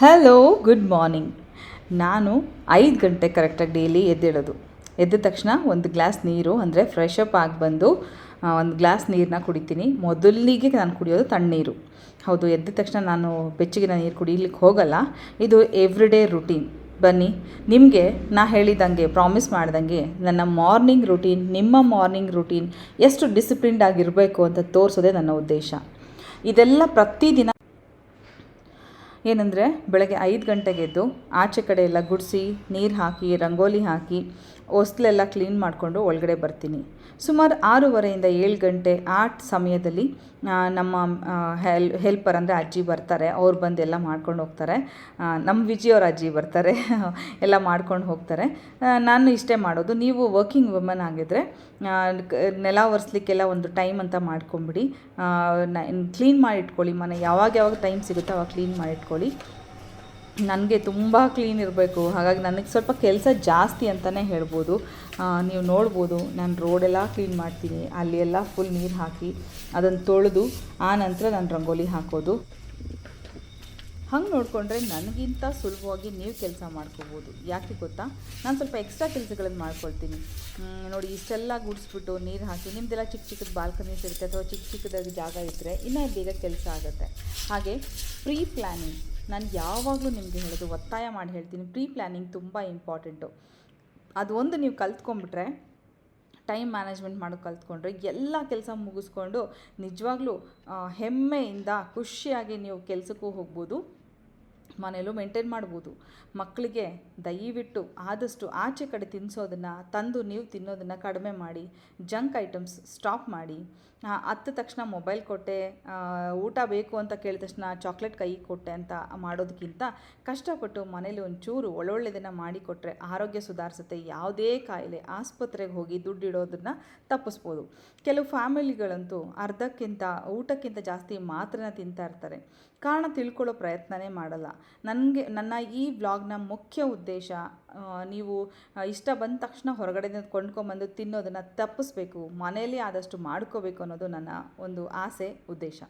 Hello good morning ನಾನು ಐದು ಗಂಟೆ ಕರೆಕ್ಟಾಗಿ ಡೈಲಿ ಎದ್ದೇಳೋದು ಎದ್ದ ತಕ್ಷಣ ಒಂದು ಗ್ಲಾಸ್ ನೀರು, ಅಂದರೆ ಫ್ರೆಶ್ ಅಪ್ ಆಗಿ ಬಂದು ಒಂದು ಗ್ಲಾಸ್ ನೀರನ್ನ ಕುಡಿತೀನಿ. ಮೊದಲಿಗೆ ನಾನು ಕುಡಿಯೋದು ತಣ್ಣೀರು. ಹೌದು, ಎದ್ದ ತಕ್ಷಣ ನಾನು ಬೆಚ್ಚಗಿನ ನೀರು ಕುಡಿಲಿಕ್ಕೆ ಹೋಗಲ್ಲ. ಇದು ಎವ್ರಿ ಡೇ ರುಟೀನ್ ಬನ್ನಿ, ನಿಮಗೆ ನಾ ಹೇಳಿದಂಗೆ ಪ್ರಾಮಿಸ್ ಮಾಡ್ದಂಗೆ, ನನ್ನ ಮಾರ್ನಿಂಗ್ ರುಟೀನ್ ನಿಮ್ಮ ಮಾರ್ನಿಂಗ್ ರುಟೀನ್ ಎಷ್ಟು ಡಿಸಿಪ್ಲಿನ್ಡ್ ಆಗಿರಬೇಕು ಅಂತ ತೋರಿಸೋದೇ ನನ್ನ ಉದ್ದೇಶ. ಇದೆಲ್ಲ ಪ್ರತಿದಿನ ಏನಂದರೆ, ಬೆಳಗ್ಗೆ ಐದು ಗಂಟೆಗೆ ಎದ್ದು ಆಚೆ ಕಡೆ ಎಲ್ಲ ಗುಡಿಸಿ, ನೀರು ಹಾಕಿ, ರಂಗೋಲಿ ಹಾಕಿ ಹೊಸ್ಲೆಲ್ಲ ಕ್ಲೀನ್ ಮಾಡಿಕೊಂಡು ಒಳಗಡೆ ಬರ್ತೀನಿ. ಸುಮಾರು ಆರೂವರೆಯಿಂದ ಏಳು ಗಂಟೆ ಆ ಸಮಯದಲ್ಲಿ ನಮ್ಮ ಹೆಲ್ ಹೆಲ್ಪರ್ ಅಂದರೆ ಅಜ್ಜಿ ಬರ್ತಾರೆ. ಅವ್ರು ಬಂದು ಎಲ್ಲ ಮಾಡ್ಕೊಂಡು ಹೋಗ್ತಾರೆ. ನಮ್ಮ ವಿಜಯವ್ರ ಅಜ್ಜಿ ಬರ್ತಾರೆ. ಎಲ್ಲ ಮಾಡ್ಕೊಂಡು ಹೋಗ್ತಾರೆ. ನಾನು ಇಷ್ಟೇ ಮಾಡೋದು. ನೀವು ವರ್ಕಿಂಗ್ ವುಮನ್ ಆಗಿದ್ದರೆ ನೆಲ ಒರೆಸ್ಲಿಕ್ಕೆಲ್ಲ ಒಂದು ಟೈಮ್ ಅಂತ ಮಾಡ್ಕೊಂಬಿಡಿ. ಕ್ಲೀನ್ ಮಾಡಿ ಇಟ್ಕೊಳ್ಳಿ ಮನೆ. ಯಾವಾಗ ಯಾವಾಗ ಟೈಮ್ ಸಿಗುತ್ತೋ ಅವಾಗ ಕ್ಲೀನ್ ಮಾಡಿ ಇಟ್ಕೊಳ್ಳಿ ನನಗೆ ತುಂಬ ಕ್ಲೀನ್ ಇರಬೇಕು. ಹಾಗಾಗಿ ನನಗೆ ಸ್ವಲ್ಪ ಕೆಲಸ ಜಾಸ್ತಿ ಅಂತಲೇ ಹೇಳ್ಬೋದು. ನೀವು ನೋಡ್ಬೋದು, ನಾನು ರೋಡೆಲ್ಲ ಕ್ಲೀನ್ ಮಾಡ್ತೀನಿ. ಅಲ್ಲಿ ಎಲ್ಲ ಫುಲ್ ನೀರು ಹಾಕಿ ಅದನ್ನು ತೊಳೆದು, ಆ ನಂತರ ನಾನು ರಂಗೋಲಿ ಹಾಕೋದು. ಹಂಗೆ ನೋಡಿಕೊಂಡ್ರೆ ನನಗಿಂತ ಸುಲಭವಾಗಿ ನೀವು ಕೆಲಸ ಮಾಡ್ಕೋಬೋದು. ಯಾಕೆ ಗೊತ್ತಾ? ನಾನು ಸ್ವಲ್ಪ ಎಕ್ಸ್ಟ್ರಾ ಕೆಲಸಗಳನ್ನು ಮಾಡ್ಕೊಳ್ತೀನಿ. ನೋಡಿ ಇಷ್ಟೆಲ್ಲ ಗುಡಿಸ್ಬಿಟ್ಟು ನೀರು ಹಾಕಿ ನಿಮ್ಮದೆಲ್ಲ ಚಿಕ್ಕ ಚಿಕ್ಕದ ಬಾಲ್ಕನೀಸ್ ಇರುತ್ತೆ ಅಥವಾ ಚಿಕ್ಕ ಚಿಕ್ಕದಾಗಿ ಜಾಗ ಇದ್ದರೆ ಇನ್ನೂ ಬೇಗ ಕೆಲಸ ಆಗುತ್ತೆ. ಹಾಗೆ ಪ್ರೀ ಪ್ಲ್ಯಾನಿಂಗ್ ನಾನು ಯಾವಾಗಲೂ ನಿಮಗೆ ಹೇಳೋದು ಒತ್ತಾಯ ಮಾಡಿ ಹೇಳ್ತೀನಿ. ಪ್ರೀ ಪ್ಲ್ಯಾನಿಂಗ್ ತುಂಬ ಇಂಪಾರ್ಟೆಂಟು. ಅದು ಒಂದು ನೀವು ಕಲ್ತ್ಕೊಂಡ್ಬಿಟ್ರೆ, ಟೈಮ್ ಮ್ಯಾನೇಜ್ಮೆಂಟ್ ಮಾಡೋದು ಕಲ್ತ್ಕೊಂಡ್ರೆ, ಎಲ್ಲ ಕೆಲಸ ಮುಗಿಸ್ಕೊಂಡು ನಿಜವಾಗ್ಲೂ ಹೆಮ್ಮೆಯಿಂದ, ಖುಷಿಯಾಗಿ ನೀವು ಕೆಲಸಕ್ಕೂ ಹೋಗ್ಬೋದು. ಮನೇಲೂ ಮೇಂಟೈನ್ ಮಾಡ್ಬೋದು. ಮಕ್ಕಳಿಗೆ ದಯವಿಟ್ಟು ಆದಷ್ಟು ಆಚೆ ಕಡೆ ತಿನ್ನಿಸೋದನ್ನು ತಂದು ನೀವು ತಿನ್ನೋದನ್ನು ಕಡಿಮೆ ಮಾಡಿ, ಜಂಕ್ ಐಟಮ್ಸ್ ಸ್ಟಾಪ್ ಮಾಡಿ. ಹತ್ತ ತಕ್ಷಣ ಮೊಬೈಲ್ ಕೊಟ್ಟೆ ಊಟ ಬೇಕು ಅಂತ ಕೇಳಿದ ತಕ್ಷಣ ಚಾಕ್ಲೇಟ್ ಕೈ ಕೊಟ್ಟೆ ಅಂತ ಮಾಡೋದಕ್ಕಿಂತ ಕಷ್ಟಪಟ್ಟು ಮನೇಲಿ ಒಂಚೂರು ಒಳ್ಳೊಳ್ಳೆದನ್ನು ಮಾಡಿಕೊಟ್ರೆ ಆರೋಗ್ಯ ಸುಧಾರಿಸುತ್ತೆ. ಯಾವುದೇ ಕಾಯಿಲೆ ಆಸ್ಪತ್ರೆಗೆ ಹೋಗಿ ದುಡ್ಡಿಡೋದನ್ನು ತಪ್ಪಿಸ್ಬೋದು. ಕೆಲವು ಫ್ಯಾಮಿಲಿಗಳಂತೂ ಅರ್ಧಕ್ಕಿಂತ ಊಟಕ್ಕಿಂತ ಜಾಸ್ತಿ ಮಾತ್ರನ ತಿಂತಾ ಇರ್ತಾರೆ. ಕಾರಣ ತಿಳ್ಕೊಳ್ಳೋ ಪ್ರಯತ್ನನೇ ಮಾಡಲ್ಲ. ನನಗೆ, ನನ್ನ ಈ ವ್ಲಾಗ್ನ ಮುಖ್ಯ ಉದ್ದೇಶ ನೀವು ಇಷ್ಟ ಬಂದ ತಕ್ಷಣ ಹೊರಗಡೆಯಿಂದ ಕೊಂಡ್ಕೊಂಬಂದು ತಿನ್ನೋದನ್ನು ತಪ್ಪಿಸ್ಬೇಕು, ಮನೆಯಲ್ಲಿ ಆದಷ್ಟು ಮಾಡ್ಕೋಬೇಕು ಅನ್ನೋದು ನನ್ನ ಒಂದು ಆಸೆ, ಉದ್ದೇಶ.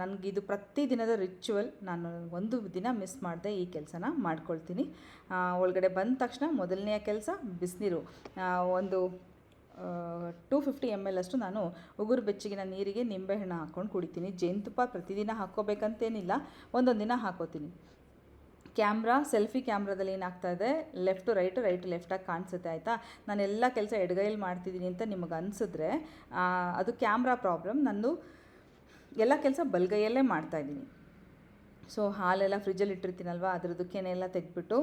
ನನಗಿದು ಪ್ರತಿದಿನದ ರಿಚುವಲ್ ನಾನು ಒಂದು ದಿನ ಮಿಸ್ ಮಾಡಿದೆ ಈ ಕೆಲಸನ ಮಾಡ್ಕೊಳ್ತೀನಿ. ಒಳಗಡೆ ಬಂದ ತಕ್ಷಣ ಮೊದಲನೆಯ ಕೆಲಸ ಬಿಸಿನೀರು. ಒಂದು ಟೂ ಫಿಫ್ಟಿ ಎಂ ಎಲ್ ಅಷ್ಟು ನಾನು ಉಗುರು ಬೆಚ್ಚಗಿನ ನೀರಿಗೆ ನಿಂಬೆಹಣ್ಣು ಹಾಕ್ಕೊಂಡು ಕುಡಿತೀನಿ. ಜೇನುತುಪ್ಪ ಪ್ರತಿದಿನ ಹಾಕ್ಕೋಬೇಕಂತೇನಿಲ್ಲ, ಒಂದೊಂದು ದಿನ ಹಾಕೋತೀನಿ ಕ್ಯಾಮ್ರಾ, ಸೆಲ್ಫಿ ಕ್ಯಾಮ್ರಾದಲ್ಲಿ ಏನಾಗ್ತಾ ಇದೆ, ಲೆಫ್ಟು ರೈಟು ರೈಟು ಲೆಫ್ಟಾಗಿ ಕಾಣಿಸುತ್ತೆ, ಆಯಿತಾ? ನಾನು ಎಲ್ಲ ಕೆಲಸ ಎಡಗೈಯಲ್ಲಿ ಮಾಡ್ತಿದ್ದೀನಿ ಅಂತ ನಿಮಗೆ ಅನಿಸಿದ್ರೆ ಅದು ಕ್ಯಾಮ್ರಾ ಪ್ರಾಬ್ಲಮ್. ನಂದು ಎಲ್ಲ ಕೆಲಸ ಬಲಗೈಯಲ್ಲೇ ಮಾಡ್ತಾಯಿದ್ದೀನಿ ಸೊ ಹಾಲೆಲ್ಲ ಫ್ರಿಜ್ಜಲ್ಲಿ ಇಟ್ಟಿರ್ತೀನಲ್ವ? ಅದ್ರದ್ದು ಕೆನೆ ಎಲ್ಲ ತೆಗೆದ್ಬಿಟ್ಟು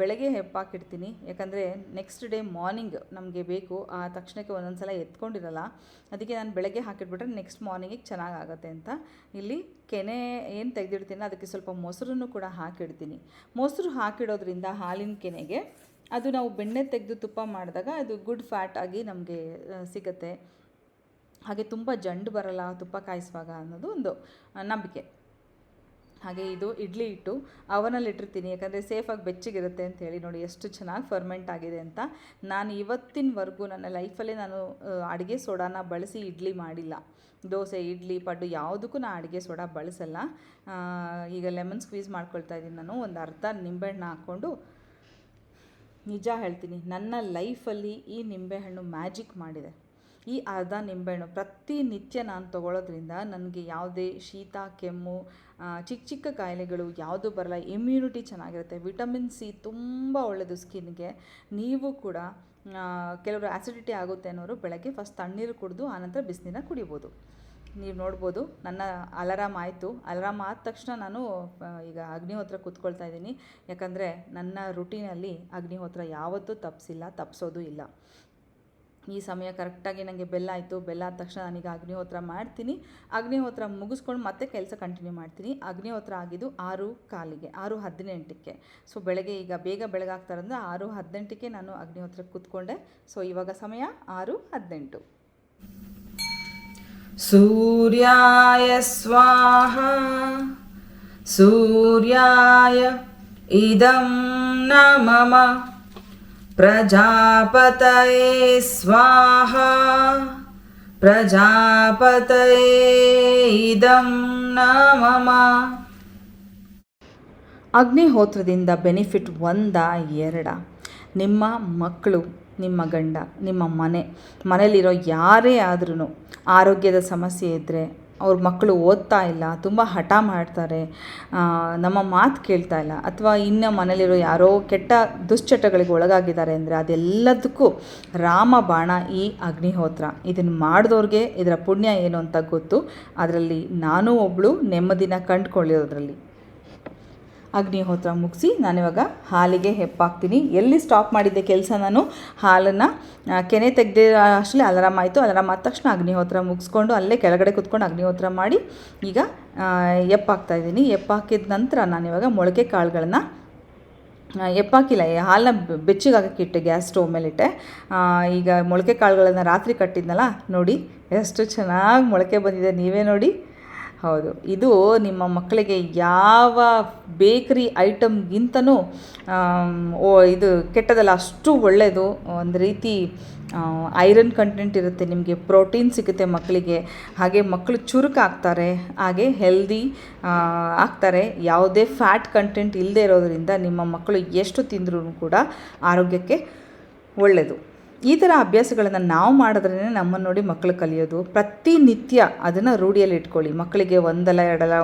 ಬೆಳಗ್ಗೆ ಹೆಪ್ಪಾಕಿಡ್ತೀನಿ. ಯಾಕಂದರೆ ನೆಕ್ಸ್ಟ್ ಡೇ ಮಾರ್ನಿಂಗ್ ನಮಗೆ ಬೇಕು. ಆ ತಕ್ಷಣಕ್ಕೆ ಒಂದೊಂದು ಸಲ ಎತ್ಕೊಂಡಿರಲ್ಲ. ಅದಕ್ಕೆ ನಾನು ಬೆಳಗ್ಗೆ ಹಾಕಿಟ್ಬಿಟ್ರೆ ನೆಕ್ಸ್ಟ್ ಮಾರ್ನಿಂಗಿಗೆ ಚೆನ್ನಾಗಾಗತ್ತೆ ಅಂತ. ಇಲ್ಲಿ ಕೆನೆ ಏನು ತೆಗೆದಿಡ್ತೀನೋ, ಅದಕ್ಕೆ ಸ್ವಲ್ಪ ಮೊಸರನ್ನು ಕೂಡ ಹಾಕಿಡ್ತೀನಿ. ಮೊಸರು ಹಾಕಿಡೋದ್ರಿಂದ ಹಾಲಿನ ಕೆನೆಗೆ ಅದು ನಾವು ಬೆಣ್ಣೆ ತೆಗೆದು ತುಪ್ಪ ಮಾಡಿದಾಗ ಅದು ಗುಡ್ ಫ್ಯಾಟ್ ಆಗಿ ನಮಗೆ ಸಿಗುತ್ತೆ. ಹಾಗೆ ತುಂಬ ಜಂಡು ಬರಲ್ಲ ತುಪ್ಪ ಕಾಯಿಸುವಾಗ ಅನ್ನೋದು ಒಂದು ನಂಬಿಕೆ. ಹಾಗೆ ಇದು ಇಡ್ಲಿ ಹಿಟ್ಟು. ಅವನಲ್ಲಿ ಇಟ್ಟಿರ್ತೀನಿ, ಯಾಕಂದರೆ ಸೇಫಾಗಿ ಬೆಚ್ಚಗಿರುತ್ತೆ ಅಂತ ಹೇಳಿ ನೋಡಿ ಎಷ್ಟು ಚೆನ್ನಾಗಿ ಫರ್ಮೆಂಟ್ ಆಗಿದೆ ಅಂತ. ನಾನು ಇವತ್ತಿನವರೆಗೂ ನನ್ನ ಲೈಫಲ್ಲೇ ನಾನು ಅಡುಗೆ ಸೋಡಾನ ಬಳಸಿ ಇಡ್ಲಿ ಮಾಡಿಲ್ಲ. ದೋಸೆ, ಇಡ್ಲಿ, ಪಡ್ಡು ಯಾವುದಕ್ಕೂ ನಾನು ಅಡುಗೆ ಸೋಡಾ ಬಳಸಲ್ಲ. ಈಗ ಲೆಮನ್ ಸ್ಕ್ವೀಸ್ ಮಾಡ್ಕೊಳ್ತಾ ಇದ್ದೀನಿ ನಾನು, ಒಂದು ಅರ್ಧ ನಿಂಬೆಹಣ್ಣು ಹಾಕ್ಕೊಂಡು ನಿಜ ಹೇಳ್ತೀನಿ, ನನ್ನ ಲೈಫಲ್ಲಿ ಈ ನಿಂಬೆಹಣ್ಣು ಮ್ಯಾಜಿಕ್ ಮಾಡಿದೆ. ಈ ಅರ್ಧ ನಿಂಬೆಹಣ್ಣು ಪ್ರತಿನಿತ್ಯ ನಾನು ತಗೊಳ್ಳೋದ್ರಿಂದ ನನಗೆ ಯಾವುದೇ ಶೀತ, ಕೆಮ್ಮು ಚಿಕ್ಕ ಚಿಕ್ಕ ಕಾಯಿಲೆಗಳು ಯಾವುದು ಬರಲ್ಲ. ಇಮ್ಯುನಿಟಿ ಚೆನ್ನಾಗಿರುತ್ತೆ. ವಿಟಮಿನ್ ಸಿ ತುಂಬ ಒಳ್ಳೆಯದು ಸ್ಕಿನ್ಗೆ. ನೀವು ಕೂಡ ಕೆಲವರು ಆ್ಯಸಿಡಿಟಿ ಆಗುತ್ತೆ ಅನ್ನೋರು ಬೆಳಗ್ಗೆ ಫಸ್ಟ್ ತಣ್ಣೀರು ಕುಡಿದು ಆನಂತರ ಬಿಸಿನೀರನ್ನ ಕುಡಿಬೋದು. ನೀವು ನೋಡ್ಬೋದು, ನನ್ನ ಅಲಾರಾಮ್ ಆಯಿತು. ಅಲಾರಾಮ್ ಆದ ತಕ್ಷಣ ನಾನು ಈಗ ಅಗ್ನಿಹೋತ್ರ ಕೂತ್ಕೊಳ್ತಾ ಇದ್ದೀನಿ. ಯಾಕಂದರೆ ನನ್ನ ರುಟೀನಲ್ಲಿ ಅಗ್ನಿಹೋತ್ರ ಯಾವತ್ತೂ ತಪ್ಪಿಸಿಲ್ಲ ತಪ್ಪಿಸೋದು ಇಲ್ಲ. ಈ ಸಮಯ ಕರೆಕ್ಟಾಗಿ ನನಗೆ ಬೆಲ್ಲ ಆಯಿತು. ಬೆಲ್ಲ ಆದ ತಕ್ಷಣ ನನಗೆ ಅಗ್ನಿಹೋತ್ರ ಮಾಡ್ತೀನಿ. ಅಗ್ನಿಹೋತ್ರ ಮುಗಿಸ್ಕೊಂಡು ಮತ್ತೆ ಕೆಲಸ ಕಂಟಿನ್ಯೂ ಮಾಡ್ತೀನಿ. ಅಗ್ನಿಹೋತ್ರ ಆಗಿದ್ದು ಆರು ಕಾಲಿಗೆ, ಆರು ಹದಿನೆಂಟಕ್ಕೆ. ಸೊ ಬೆಳಗ್ಗೆ ಈಗ ಬೇಗ ಬೆಳಗಾಗ್ತಾರಂದ್ರೆ ಆರು ಹದಿನೆಂಟಕ್ಕೆ ನಾನು ಅಗ್ನಿಹೋತ್ರ ಕೂತ್ಕೊಂಡೆ. ಸೊ ಇವಾಗ ಸಮಯ ಆರು ಹದಿನೆಂಟು. ಸೂರ್ಯಾಯ ಸ್ವಾಹ, ಸೂರ್ಯಾಯ ಇದಂ ನಮಮ प्रजापतये स्वाहा प्रजापतये इदं न मम ಅಗ್ನಿಹೋತ್ರದಿಂದ ಬೆನಿಫಿಟ್ ಒಂದ ಎರಡ ನಿಮ್ಮ ಮಕ್ಕಳು ನಿಮ್ಮ ಗಂಡ ನಿಮ್ಮ ಮನೆ ಮನೇಲಿರೋ ಯಾರೇ ಆದ್ರೂ ಆರೋಗ್ಯದ ಸಮಸ್ಯೆ ಇದ್ದರೆ ಅವ್ರ ಮಕ್ಕಳು ಓದ್ತಾ ಇಲ್ಲ, ತುಂಬ ಹಠ ಮಾಡ್ತಾರೆ ನಮ್ಮ ಮಾತು ಕೇಳ್ತಾ ಇಲ್ಲ. ಅಥವಾ ಇನ್ನು ಮನೇಲಿರೋ ಯಾರೋ ಕೆಟ್ಟ ದುಶ್ಚಟಗಳಿಗೆ ಒಳಗಾಗಿದ್ದಾರೆ ಅಂದರೆ ಅದೆಲ್ಲದಕ್ಕೂ ರಾಮ ಬಾಣ ಈ ಅಗ್ನಿಹೋತ್ರ. ಇದನ್ನು ಮಾಡಿದವ್ರಿಗೆ ಇದರ ಪುಣ್ಯ ಏನು ಅಂತ ಗೊತ್ತು. ಅದರಲ್ಲಿ ನಾನೂ ಒಬ್ಬಳು ನೆಮ್ಮದಿನ ಕಂಡುಕೊಳ್ಳಿರೋದ್ರಲ್ಲಿ ಅಗ್ನಿಹೋತ್ರ ಮುಗಿಸಿ ನಾನಿವಾಗ ಹಾಲಿಗೆ ಹೆಪ್ಪಾಕ್ತೀನಿ. ಎಲ್ಲಿ ಸ್ಟಾಪ್ ಮಾಡಿದ್ದೆ ಕೆಲಸ ನಾನು? ಹಾಲನ್ನು ಕೆನೆ ತೆಗೆದೇ ಅಷ್ಟೇ ಅಲಾರಾಮ್ ಆಯಿತು. ಅಲಾರಾಮ್ ಆದ ತಕ್ಷಣ ಅಗ್ನಿಹೋತ್ರ ಮುಗಿಸ್ಕೊಂಡು ಅಲ್ಲೇ ಕೆಳಗಡೆ ಕುತ್ಕೊಂಡು ಅಗ್ನಿಹೋತ್ರ ಮಾಡಿ ಈಗ ಎಪ್ಪಾಕ್ತಾ ಇದ್ದೀನಿ. ಎಪ್ಪಾಕಿದ ನಂತರ ನಾನಿವಾಗ ಮೊಳಕೆ ಕಾಳುಗಳನ್ನು ಎಪ್ಪಾಕಿಲ್ಲ ಹಾಲನ್ನ ಬೆ- ಇಟ್ಟೆ ಗ್ಯಾಸ್ ಸ್ಟೋವ್ ಮೇಲಿಟ್ಟೆ. ಈಗ ಮೊಳಕೆ ಕಾಳುಗಳನ್ನು ರಾತ್ರಿ ಕಟ್ಟಿದ್ನಲ್ಲ, ನೋಡಿ, ಎಷ್ಟು ಚೆನ್ನಾಗಿ ಮೊಳಕೆ ಬಂದಿದೆ. ನೀವೇ ನೋಡಿ. ಹೌದು. ಇದು ನಿಮ್ಮ ಮಕ್ಕಳಿಗೆ ಯಾವ ಬೇಕ್ರಿ ಐಟಮ್ಗಿಂತನೂ ಓ, ಇದು ಕೆಟ್ಟದಲ್ಲ, ಅಷ್ಟು ಒಳ್ಳೆಯದು ಒಂದು ರೀತಿ ಐರನ್ ಕಂಟೆಂಟ್ ಇರುತ್ತೆ ನಿಮಗೆ ಪ್ರೋಟೀನ್ ಸಿಗುತ್ತೆ ಮಕ್ಕಳಿಗೆ. ಹಾಗೆ ಮಕ್ಕಳು ಚುರುಕಾಗ್ತಾರೆ ಹಾಗೆ ಹೆಲ್ದಿ ಆಗ್ತಾರೆ. ಯಾವುದೇ ಫ್ಯಾಟ್ ಕಂಟೆಂಟ್ ಇಲ್ಲದೆ ಇರೋದರಿಂದ ನಿಮ್ಮ ಮಕ್ಕಳು ಎಷ್ಟು ತಿಂದ್ರೂ ಕೂಡ ಆರೋಗ್ಯಕ್ಕೆ ಒಳ್ಳೆಯದು ಈ ಥರ ಅಭ್ಯಾಸಗಳನ್ನು ನಾವು ಮಾಡಿದ್ರೇ ನಮ್ಮನ್ನು ನೋಡಿ ಮಕ್ಕಳು ಕಲಿಯೋದು. ಪ್ರತಿನಿತ್ಯ ಅದನ್ನು ರೂಢಿಯಲ್ಲಿ ಇಟ್ಕೊಳ್ಳಿ. ಮಕ್ಕಳಿಗೆ ಒಂದಲ್ಲ ಎರಡಲ್ಲ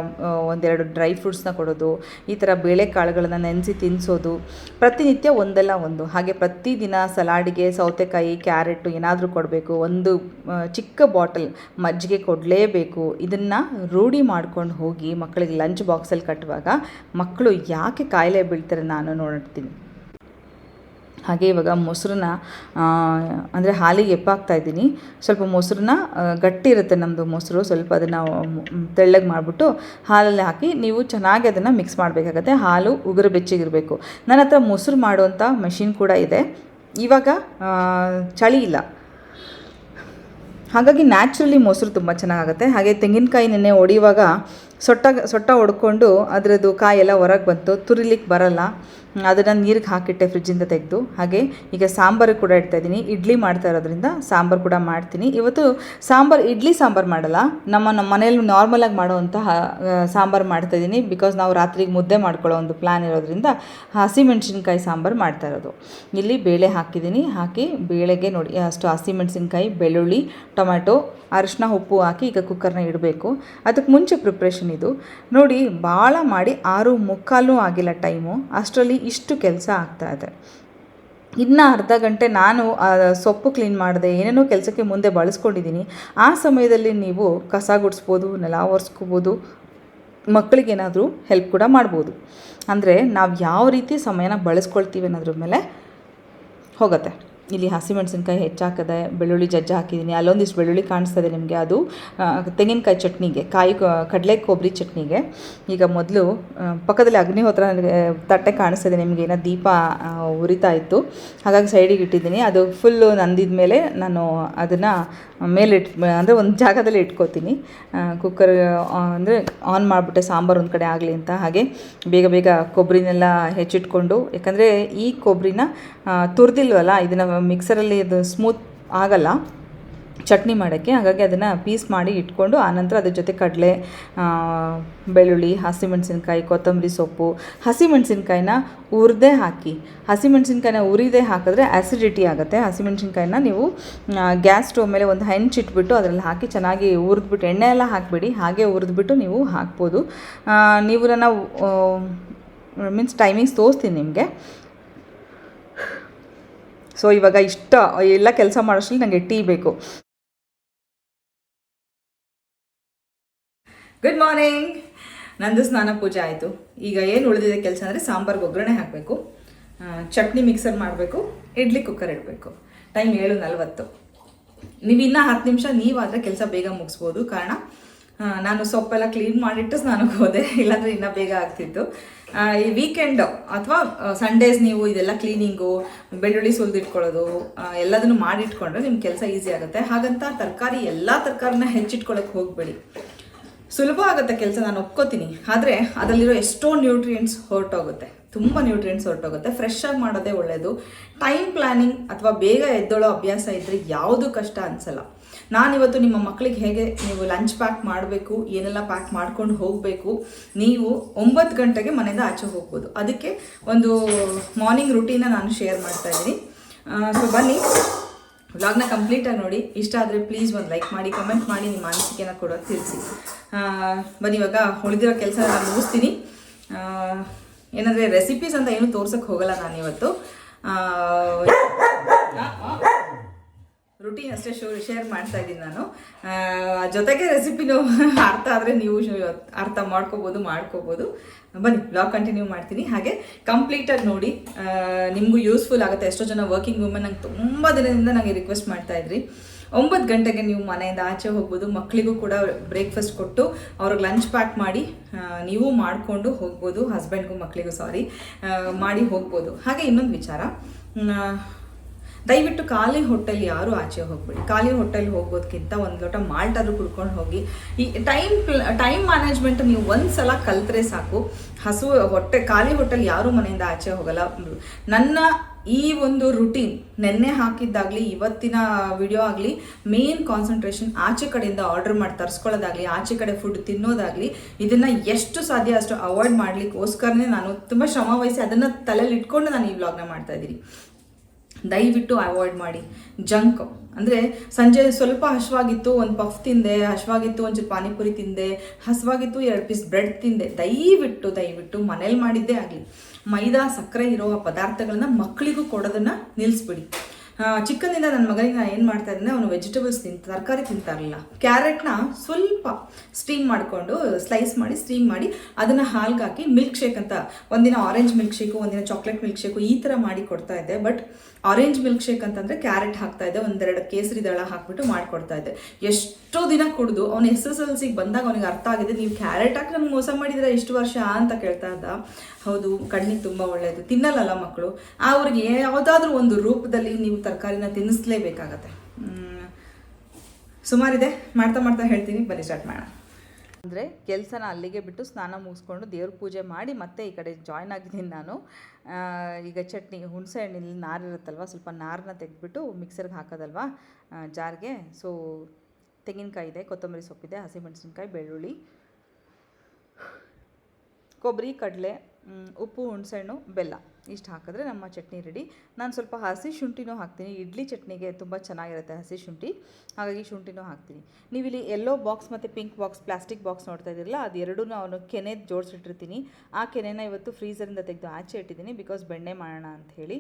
ಒಂದೆರಡು ಡ್ರೈ ಫ್ರೂಟ್ಸ್ನ ಕೊಡೋದು, ಈ ಥರ ಬೇಳೆಕಾಳುಗಳನ್ನು ನೆನೆಸಿ ತಿನ್ನಿಸೋದು ಪ್ರತಿನಿತ್ಯ ಒಂದಲ್ಲ ಒಂದು. ಹಾಗೆ ಪ್ರತಿದಿನ ಸಲಾಡಿಗೆ ಸೌತೆಕಾಯಿ, ಕ್ಯಾರೆಟು ಏನಾದರೂ ಕೊಡಬೇಕು. ಒಂದು ಚಿಕ್ಕ ಬಾಟಲ್ ಮಜ್ಜಿಗೆ ಕೊಡಲೇಬೇಕು. ಇದನ್ನು ರೂಢಿ ಮಾಡ್ಕೊಂಡು ಹೋಗಿ ಮಕ್ಕಳಿಗೆ ಲಂಚ್ ಬಾಕ್ಸಲ್ಲಿ ಕಟ್ಟುವಾಗ ಮಕ್ಕಳು ಯಾಕೆ ಕಾಯಿಲೆ ಬೀಳ್ತಾರೆ ನಾನು ನೋಡ್ತೀನಿ. ಹಾಗೆ ಇವಾಗ ಮೊಸರನ್ನ ಅಂದರೆ ಹಾಲಿಗೆ ಎಪ್ಪಾಕ್ತಾ ಇದ್ದೀನಿ. ಸ್ವಲ್ಪ ಮೊಸರನ್ನ ಗಟ್ಟಿ ಇರುತ್ತೆ ನಮ್ಮದು ಮೊಸರು. ಸ್ವಲ್ಪ ಅದನ್ನು ತೆಳ್ಳಗೆ ಮಾಡಿಬಿಟ್ಟು ಹಾಲಲ್ಲಿ ಹಾಕಿ ನೀವು ಚೆನ್ನಾಗಿ ಅದನ್ನು ಮಿಕ್ಸ್ ಮಾಡಬೇಕಾಗತ್ತೆ. ಹಾಲು ಉಗುರು ಬೆಚ್ಚಗಿರಬೇಕು. ನನ್ನ ಹತ್ರ ಮೊಸರು ಮಾಡುವಂಥ ಮೆಷಿನ್ ಕೂಡ ಇದೆ. ಇವಾಗ ಚಳಿ ಇಲ್ಲ. ಹಾಗಾಗಿ ನ್ಯಾಚುರಲಿ ಮೊಸರು ತುಂಬ ಚೆನ್ನಾಗಾಗುತ್ತೆ. ಹಾಗೆ ತೆಂಗಿನಕಾಯಿ ನೆನ್ನೆ ಹೊಡೆಯುವಾಗ ಸೊಟ್ಟ ಸೊಟ್ಟ ಹೊಡ್ಕೊಂಡು ಅದರದ್ದು ಕಾಯೆಲ್ಲ ಹೊರಗೆ ಬಂತು. ತುರಿಲಿಕ್ಕೆ ಬರಲ್ಲ. ಅದನ್ನು ನೀರಿಗೆ ಹಾಕಿಟ್ಟೆ ಫ್ರಿಜ್ಜಿಂದ ತೆಗೆದು. ಹಾಗೆ ಈಗ ಸಾಂಬಾರು ಕೂಡ ಇಡ್ತಾ ಇದ್ದೀನಿ. ಇಡ್ಲಿ ಮಾಡ್ತಾ ಇರೋದ್ರಿಂದ ಸಾಂಬಾರು ಕೂಡ ಮಾಡ್ತೀನಿ. ಇವತ್ತು ಸಾಂಬಾರು, ಇಡ್ಲಿ ಸಾಂಬಾರು ಮಾಡಲ್ಲ. ನಮ್ಮ ನಮ್ಮ ಮನೆಯಲ್ಲಿ ನಾರ್ಮಲಾಗಿ ಮಾಡುವಂತಹ ಸಾಂಬಾರು ಮಾಡ್ತಾ ಇದ್ದೀನಿ. ಬಿಕಾಸ್ ನಾವು ರಾತ್ರಿಗೆ ಮುದ್ದೆ ಮಾಡ್ಕೊಳ್ಳೋ ಒಂದು ಪ್ಲ್ಯಾನ್ ಇರೋದ್ರಿಂದ ಹಸಿಮೆಣ್ಸಿನ್ಕಾಯಿ ಸಾಂಬಾರು ಮಾಡ್ತಾ ಇರೋದು. ಇಲ್ಲಿ ಬೇಳೆ ಹಾಕಿದ್ದೀನಿ. ಹಾಕಿ ಬೇಳೆಗೆ ನೋಡಿ, ಅಷ್ಟು ಹಸಿಮೆಣ್ಸಿನ್ಕಾಯಿ, ಬೆಳ್ಳುಳ್ಳಿ, ಟೊಮ್ಯಾಟೊ, ಅರಿಶಿನ ಉಪ್ಪು ಹಾಕಿ ಈಗ ಕುಕ್ಕರ್ನ ಇಡಬೇಕು. ಅದಕ್ಕೆ ಮುಂಚೆ ಪ್ರಿಪ್ರೇಷನ್ ಇದು. ನೋಡಿ ಭಾಳ ಮಾಡಿ ಆರು ಮುಕ್ಕಾಲು ಆಗಿಲ್ಲ ಟೈಮು ಅಷ್ಟರಲ್ಲಿ ಇಷ್ಟು ಕೆಲಸ ಆಗ್ತಾ ಇದೆ. ಇನ್ನು ಅರ್ಧ ಗಂಟೆ ನಾನು ಸೊಪ್ಪು ಕ್ಲೀನ್ ಮಾಡಿದೆ ಏನೇನೋ ಕೆಲಸಕ್ಕೆ ಮುಂದೆ ಬಳಸ್ಕೊಂಡಿದ್ದೀನಿ. ಆ ಸಮಯದಲ್ಲಿ ನೀವು ಕಸ ಗುಡಿಸ್ಬೋದು, ನೆಲ ಒರೆಸ್ಕೋಬೋದು ಮಕ್ಕಳಿಗೇನಾದರೂ ಹೆಲ್ಪ್ ಕೂಡ ಮಾಡ್ಬೋದು. ಅಂದರೆ ನಾವು ಯಾವ ರೀತಿ ಸಮಯನ ಬಳಸ್ಕೊಳ್ತೀವಿ ಅನ್ನೋದ್ರ ಮೇಲೆ ಹೋಗುತ್ತೆ. ಇಲ್ಲಿ ಹಸಿಮೆಣಸಿನ್ಕಾಯಿ ಹೆಚ್ಚಾಕದೆ ಬೆಳ್ಳುಳ್ಳಿ ಜಜ್ಜ ಹಾಕಿದ್ದೀನಿ. ಅಲ್ಲೊಂದಿಷ್ಟು ಬೆಳ್ಳುಳ್ಳಿ ಕಾಣಿಸ್ತದೆ ನಿಮಗೆ ಅದು. ತೆಂಗಿನಕಾಯಿ ಚಟ್ನಿಗೆ, ಕಾಯಿ ಕಡಲೆ ಕೊಬ್ಬರಿ ಚಟ್ನಿಗೆ. ಈಗ ಮೊದಲು ಪಕ್ಕದಲ್ಲಿ ಅಗ್ನಿಹೋತ್ರ ನನಗೆ ತಟ್ಟೆ ಕಾಣಿಸ್ತದೆ ನಿಮಗೆ, ಏನೋ ದೀಪ ಉರಿತಾ ಇತ್ತು. ಹಾಗಾಗಿ ಸೈಡಿಗೆ ಇಟ್ಟಿದ್ದೀನಿ. ಅದು ಫುಲ್ಲು ನಂದಿದ ಮೇಲೆ ನಾನು ಅದನ್ನು ಮೇಲೆ ಇಟ್ ಅಂದರೆ ಒಂದು ಜಾಗದಲ್ಲಿ ಇಟ್ಕೋತೀನಿ. ಕುಕ್ಕರ್ ಅಂದರೆ ಆನ್ ಮಾಡಿಬಿಟ್ಟೆ, ಸಾಂಬಾರು ಒಂದು ಕಡೆ ಆಗಲಿ ಅಂತ. ಹಾಗೆ ಬೇಗ ಬೇಗ ಕೊಬ್ಬರಿನೆಲ್ಲ ಹೆಚ್ಚಿಟ್ಕೊಂಡು, ಯಾಕಂದರೆ ಈ ಕೊಬ್ಬರಿನ ತುರಿದಿಲ್ವಲ್ಲ, ಇದನ್ನು ಮಿಕ್ಸರಲ್ಲಿ ಇದು ಸ್ಮೂತ್ ಆಗಲ್ಲ. ಚಟ್ನಿ ಮಾಡೋಕ್ಕೆ. ಹಾಗಾಗಿ ಅದನ್ನು ಪೀಸ್ ಮಾಡಿ ಇಟ್ಕೊಂಡು ಆನಂತರ ಅದ್ರ ಜೊತೆ ಕಡಲೆ ಬೆಳ್ಳುಳ್ಳಿ, ಹಸಿಮೆಣಸಿನ್ಕಾಯಿ, ಕೊತ್ತಂಬರಿ ಸೊಪ್ಪು, ಹಸಿಮೆಣಸಿನ್ಕಾಯಿನ ಹುರಿದೇ ಹಾಕಿ. ಹಸಿಮೆಣಸಿನ್ಕಾಯಿನ ಉರಿದೇ ಹಾಕಿದ್ರೆ ಆ್ಯಸಿಡಿಟಿ ಆಗುತ್ತೆ. ಹಸಿಮೆಣಸಿನ್ಕಾಯಿನ ನೀವು ಗ್ಯಾಸ್ ಸ್ಟೋವ್ ಮೇಲೆ ಒಂದು ಹೆಂಚಿಟ್ಬಿಟ್ಟು ಅದರಲ್ಲಿ ಹಾಕಿ ಚೆನ್ನಾಗಿ ಹುರಿದ್ಬಿಟ್ಟು, ಎಣ್ಣೆ ಎಲ್ಲ ಹಾಕಬೇಡಿ. ಹಾಗೆ ಹುರಿದ್ಬಿಟ್ಟು ನೀವು ಹಾಕ್ಬೋದು. ನೀವು ನಾನು ಮೀನ್ಸ್ ಟೈಮಿಂಗ್ಸ್ ತೋರಿಸ್ತೀನಿ ನಿಮಗೆ. ಸೊ ಇವಾಗ ಇಷ್ಟ, ಎಲ್ಲ ಕೆಲಸ ಮಾಡೋಷ್ಟರಲ್ಲಿ ನನಗೆ ಟೀ ಬೇಕು. ಗುಡ್ ಮಾರ್ನಿಂಗ್ ನಂದು ಸ್ನಾನ ಪೂಜೆ ಆಯಿತು. ಈಗ ಏನು ಉಳಿದಿದೆ ಕೆಲಸ ಅಂದರೆ ಸಾಂಬಾರ್ಗೆ ಒಗ್ಗರಣೆ ಹಾಕಬೇಕು. ಚಟ್ನಿ ಮಿಕ್ಸರ್ ಮಾಡಬೇಕು. ಇಡ್ಲಿ ಕುಕ್ಕರ್ ಇಡಬೇಕು. ಟೈಮ್ ಏಳು ನಲ್ವತ್ತು. ನೀವು ಇನ್ನೂ ಹತ್ತು ನಿಮಿಷ, ನೀವಾದರೆ ಕೆಲಸ ಬೇಗ ಮುಗಿಸ್ಬೋದು. ಕಾರಣ ನಾನು ಸೊಪ್ಪೆಲ್ಲ ಕ್ಲೀನ್ ಮಾಡಿಟ್ಟು ಸ್ನಾನಕ್ಕೆ ಹೋದೆ. ಇಲ್ಲಾಂದರೆ ಇನ್ನೂ ಬೇಗ ಆಗ್ತಿತ್ತು. ಈ ವೀಕೆಂಡ್ ಅಥವಾ ಸಂಡೇಸ್ ನೀವು ಇದೆಲ್ಲ ಕ್ಲೀನಿಂಗು ಬೆಳ್ಳುಳ್ಳಿ ಸುಲಿದಿಟ್ಕೊಳ್ಳೋದು ಎಲ್ಲದನ್ನು ಮಾಡಿಟ್ಕೊಂಡ್ರೆ ನಿಮ್ಮ ಕೆಲಸ ಈಸಿ ಆಗುತ್ತೆ. ಹಾಗಂತ ತರಕಾರಿ ಎಲ್ಲ ತರಕಾರಿನ ಹೆಚ್ಚಿಟ್ಕೊಳ್ಳೋಕೆ ಹೋಗಬೇಡಿ. ಸುಲಭ ಆಗುತ್ತೆ ಕೆಲಸ, ನಾನು ಒಪ್ಕೋತೀನಿ. ಆದರೆ ಅದರಲ್ಲಿರೋ ಎಷ್ಟೋ ನ್ಯೂಟ್ರಿಯೆಂಟ್ಸ್ ಹೊರಟೋಗುತ್ತೆ. ತುಂಬ ನ್ಯೂಟ್ರಿಯೆಂಟ್ಸ್ ಹೊರಟೋಗುತ್ತೆ. ಫ್ರೆಶ್ ಆಗಿ ಮಾಡೋದೇ ಒಳ್ಳೆಯದು ಟೈಮ್ ಪ್ಲಾನಿಂಗ್ ಅಥವಾ ಬೇಗ ಎದ್ದೋಳೋ ಅಭ್ಯಾಸ ಇದ್ದರೆ ಯಾವುದು ಕಷ್ಟ ಅನಿಸಲ್ಲ. ನಾನಿವತ್ತು ನಿಮ್ಮ ಮಕ್ಕಳಿಗೆ ಹೇಗೆ ನೀವು ಲಂಚ್ ಪ್ಯಾಕ್ ಮಾಡಬೇಕು, ಏನೆಲ್ಲ ಪ್ಯಾಕ್ ಮಾಡ್ಕೊಂಡು ಹೋಗಬೇಕು, ನೀವು ಒಂಬತ್ತು ಗಂಟೆಗೆ ಮನೆಯಿಂದ ಆಚೆ ಹೋಗ್ಬೋದು. ಅದಕ್ಕೆ ಒಂದು ಮಾರ್ನಿಂಗ್ ರುಟೀನ ನಾನು ಶೇರ್ ಮಾಡ್ತಾ ಇದ್ದೀನಿ. ಸೊ ಬನ್ನಿ. ವ್ಲಾಗ್ನ ಕಂಪ್ಲೀಟಾಗಿ ನೋಡಿ. ಇಷ್ಟ ಆದರೆ ಪ್ಲೀಸ್ ಒಂದು ಲೈಕ್ ಮಾಡಿ ಕಮೆಂಟ್ ಮಾಡಿ, ನಿಮ್ಮ ಅನಿಸಿಕೆನ ಕೂಡ ತಿಳಿಸಿ. ಬನ್ನಿ, ಇವಾಗ ಉಳಿದಿರೋ ಕೆಲಸ ನಾನು ಮುಗಿಸ್ತೀನಿ. ಏನಂದರೆ ರೆಸಿಪೀಸ್ ಅಂತ ಏನು ತೋರ್ಸೋಕ್ಕೆ ಹೋಗಲ್ಲ ನಾನು ಇವತ್ತು ರುಟೀನ್ ಅಷ್ಟೇ ಶೋ ಶೇರ್ ಮಾಡ್ತಾ ಇದ್ದೀನಿ ನಾನು. ಜೊತೆಗೆ ರೆಸಿಪಿನೂ ಅರ್ಥ ಆದರೆ ನೀವು ಅರ್ಥ ಮಾಡ್ಕೋಬೋದು ಮಾಡ್ಕೋಬೋದು. ಬನ್ನಿ ಬ್ಲಾಗ್ ಕಂಟಿನ್ಯೂ ಮಾಡ್ತೀನಿ. ಹಾಗೆ ಕಂಪ್ಲೀಟಾಗಿ ನೋಡಿ ನಿಮಗೂ ಯೂಸ್ಫುಲ್ ಆಗುತ್ತೆ. ಎಷ್ಟೋ ಜನ ವರ್ಕಿಂಗ್ ವುಮೆನ್ ನಂಗೆ ತುಂಬ ದಿನದಿಂದ ನನಗೆ ರಿಕ್ವೆಸ್ಟ್ ಮಾಡ್ತಾ ಇದ್ರಿ. ಒಂಬತ್ತು ಗಂಟೆಗೆ ನೀವು ಮನೆಯಿಂದ ಆಚೆ ಹೋಗ್ಬೋದು. ಮಕ್ಕಳಿಗೂ ಕೂಡ ಬ್ರೇಕ್ಫಾಸ್ಟ್ ಕೊಟ್ಟು ಅವ್ರಿಗೆ ಲಂಚ್ ಪ್ಯಾಕ್ ಮಾಡಿ ನೀವು ಮಾಡಿಕೊಂಡು ಹೋಗ್ಬೋದು. ಹಸ್ಬೆಂಡ್ಗೂ ಮಕ್ಕಳಿಗೂ ಸಾರಿ ಮಾಡಿ ಹೋಗ್ಬೋದು. ಹಾಗೆ ಇನ್ನೊಂದು ವಿಚಾರ. ದಯವಿಟ್ಟು ಖಾಲಿ ಹೋಟೆಲ್ ಯಾರು ಆಚೆ ಹೋಗ್ಬೇಡಿ. ಖಾಲಿ ಹೋಟೆಲ್ ಹೋಗೋದಕ್ಕಿಂತ ಒಂದು ಲೋಟ ಮಾಲ್ಟಾದ್ರೂ ಕುಡ್ಕೊಂಡು ಹೋಗಿ. ಈ ಟೈಮ್ ಟೈಮ್ ಮ್ಯಾನೇಜ್ಮೆಂಟ್ ನೀವು ಒಂದು ಸಲ ಕಲ್ತ್ರೆ ಸಾಕು. ಹಸು, ಹೊಟ್ಟೆ, ಖಾಲಿ ಹೋಟೆಲ್ ಯಾರೂ ಮನೆಯಿಂದ ಆಚೆ ಹೋಗಲ್ಲ. ನನ್ನ ಈ ಒಂದು ರುಟೀನ್ ನೆನ್ನೆ ಹಾಕಿದ್ದಾಗಲಿ, ಇವತ್ತಿನ ವಿಡಿಯೋ ಆಗಲಿ, ಮೇನ್ ಕಾನ್ಸಂಟ್ರೇಷನ್ ಆಚೆ ಕಡೆಯಿಂದ ಆರ್ಡರ್ ಮಾಡಿ ತರಿಸ್ಕೊಳ್ಳೋದಾಗಲಿ, ಆಚೆ ಕಡೆ ಫುಡ್ ತಿನ್ನೋದಾಗಲಿ, ಇದನ್ನು ಎಷ್ಟು ಸಾಧ್ಯ ಅಷ್ಟು ಅವಾಯ್ಡ್ ಮಾಡ್ಲಿಕ್ಕೋಸ್ಕರನೇ ನಾನು ತುಂಬ ಶ್ರಮ ವಹಿಸಿ ಅದನ್ನು ತಲೆಯಲ್ಲಿ ಇಟ್ಕೊಂಡು ನಾನು ಈ ವ್ಲಾಗ್ನ ಮಾಡ್ತಾ ಇದ್ದೀನಿ. ದಯವಿಟ್ಟು ಅವಾಯ್ಡ್ ಮಾಡಿ. ಜಂಕ್ ಅಂದರೆ ಸಂಜೆ ಸ್ವಲ್ಪ ಹಶ್ವಾಗಿತ್ತು, ಒಂದು ಪಫ್ ತಿಂದೆ, ಹಶ್ವಾಗಿತ್ತು ಒಂಚೂರು ಪಾನಿಪುರಿ ತಿಂದೆ, ಹಸ್ವಾಗಿತ್ತು ಎರಡು ಪೀಸ್ ಬ್ರೆಡ್ ತಿಂದೆ. ದಯವಿಟ್ಟು ದಯವಿಟ್ಟು ಮನೇಲಿ ಮಾಡಿದ್ದೇ ಆಗಲಿ. ಮೈದಾ, ಸಕ್ಕರೆ ಇರೋ ಪದಾರ್ಥಗಳನ್ನ ಮಕ್ಕಳಿಗೂ ಕೊಡೋದನ್ನು ನಿಲ್ಲಿಸ್ಬಿಡಿ ಆ, ಚಿಕ್ಕಂದಿಂದ ನನ್ನ ಮಗನಿಗೆ ನಾನು ಏನು ಮಾಡ್ತಾ ಇದ್ದೀನಿ ಅವನು ವೆಜಿಟೇಬಲ್ಸ್ ತಿಂತ ತರಕಾರಿ ತಿಂತಾ ಇರಲಿಲ್ಲ. ಕ್ಯಾರೆಟ್ನ ಸ್ವಲ್ಪ ಸ್ಟೀಮ್ ಮಾಡಿಕೊಂಡು ಸ್ಲೈಸ್ ಮಾಡಿ ಸ್ಟೀಮ್ ಮಾಡಿ ಅದನ್ನು ಹಾಲ್ಗೆ ಹಾಕಿ ಮಿಲ್ಕ್ ಶೇಕ್ ಅಂತ ಒಂದಿನ ಆರೆಂಜ್ ಮಿಲ್ಕ್ ಶೇಕು ಒಂದಿನ ಚಾಕ್ಲೇಟ್ ಮಿಲ್ಕ್ ಶೇಕು ಈ ಥರ ಮಾಡಿ ಕೊಡ್ತಾ ಇದ್ದೆ. ಬಟ್ ಆರೆಂಜ್ ಮಿಲ್ಕ್ ಶೇಕ್ ಅಂತಂದರೆ ಕ್ಯಾರೆಟ್ ಹಾಕ್ತಾ ಇದ್ದೆ ಒಂದೆರಡು ಕೇಸರಿ ದಳ ಹಾಕ್ಬಿಟ್ಟು ಮಾಡಿಕೊಡ್ತಾ ಇದ್ದೆ. ಎಷ್ಟೋ ದಿನ ಕುಡಿದು ಅವನು ಎಸ್ ಎಸ್ ಎಲ್ ಸಿಗೆ ಬಂದಾಗ ಅವನಿಗೆ ಅರ್ಥ ಆಗಿದೆ ನೀವು ಕ್ಯಾರೆಟ್ ಹಾಕಿ ನಮ್ಗೆ ಮೋಸ ಮಾಡಿದ್ರೆ ಇಷ್ಟು ವರ್ಷ? ಅಂತ ಕೇಳ್ತಾ ಇದ್ದ. ಹೌದು, ಕಣ್ಣಿಗೆ ತುಂಬ ಒಳ್ಳೆಯದು ತಿನ್ನಲ್ಲಲ್ಲ ಮಕ್ಕಳು? ಅವ್ರಿಗೆ ಯಾವುದಾದ್ರೂ ಒಂದು ರೂಪದಲ್ಲಿ ನೀವು ತರಕಾರಿನ ತಿನ್ನಿಸ್ಲೇಬೇಕಾಗತ್ತೆ. ಸುಮಾರಿದೆ. ಮಾಡ್ತಾ ಮಾಡ್ತಾ ಹೇಳ್ತೀನಿ. ಬನ್ನಿ ಸ್ಟಾರ್ಟ್ ಮಾಡೋಣ. ಅಂದರೆ ಕೆಲಸನ ಅಲ್ಲಿಗೆ ಬಿಟ್ಟು ಸ್ನಾನ ಮುಗಿಸ್ಕೊಂಡು ದೇವ್ರ ಪೂಜೆ ಮಾಡಿ ಮತ್ತೆ ಈ ಕಡೆ ಜಾಯ್ನ್ ಆಗಿದ್ದೀನಿ ನಾನು. ಈಗ ಚಟ್ನಿ, ಹುಣಸೆ ಹಣ್ಣಿನಲ್ಲಿ ನಾರು ಇರುತ್ತಲ್ವ? ಸ್ವಲ್ಪ ನಾರನ್ನ ತೆಗೆದ್ಬಿಟ್ಟು ಮಿಕ್ಸರ್ಗೆ ಹಾಕೋದಲ್ವ? ಜಾರ್ಗೆ. ಸೊ ತೆಂಗಿನಕಾಯಿ ಇದೆ, ಕೊತ್ತಂಬರಿ ಸೊಪ್ಪಿದೆ, ಹಸಿಮೆಣಸಿನ್ಕಾಯಿ, ಬೆಳ್ಳುಳ್ಳಿ, ಕೊಬ್ಬರಿ, ಕಡಲೆ ಉಪ್ಪು, ಹುಣಸೆಹಣ್ಣು, ಬೆಲ್ಲ. ಇಷ್ಟು ಹಾಕಿದ್ರೆ ನಮ್ಮ ಚಟ್ನಿ ರೆಡಿ ನಾನು ಸ್ವಲ್ಪ ಹಸಿ ಶುಂಠಿನೂ ಹಾಕ್ತೀನಿ. ಇಡ್ಲಿ ಚಟ್ನಿಗೆ ತುಂಬ ಚೆನ್ನಾಗಿರುತ್ತೆ ಹಸಿ ಶುಂಠಿ. ಹಾಗಾಗಿ ಶುಂಠಿನೂ ಹಾಕ್ತೀನಿ. ನೀವಿಲ್ಲಿ ಎಲ್ಲೋ ಬಾಕ್ಸ್ ಮತ್ತು ಪಿಂಕ್ ಬಾಕ್ಸ್ ಪ್ಲಾಸ್ಟಿಕ್ ಬಾಕ್ಸ್ ನೋಡ್ತಾ ಇದ್ದೀರಲ್ಲ ಅದು ಎರಡೂ ಅವನು ಕೆನೆ ಜೋಡಿಸಿಟ್ಟಿರ್ತೀನಿ. ಆ ಕೆನೆನ ಇವತ್ತು ಫ್ರೀಸರಿಂದ ತೆಗೆದು ಆಚೆ ಇಟ್ಟಿದ್ದೀನಿ ಬಿಕಾಸ್ ಬೆಣ್ಣೆ ಮಾಡೋಣ ಅಂತ ಹೇಳಿ.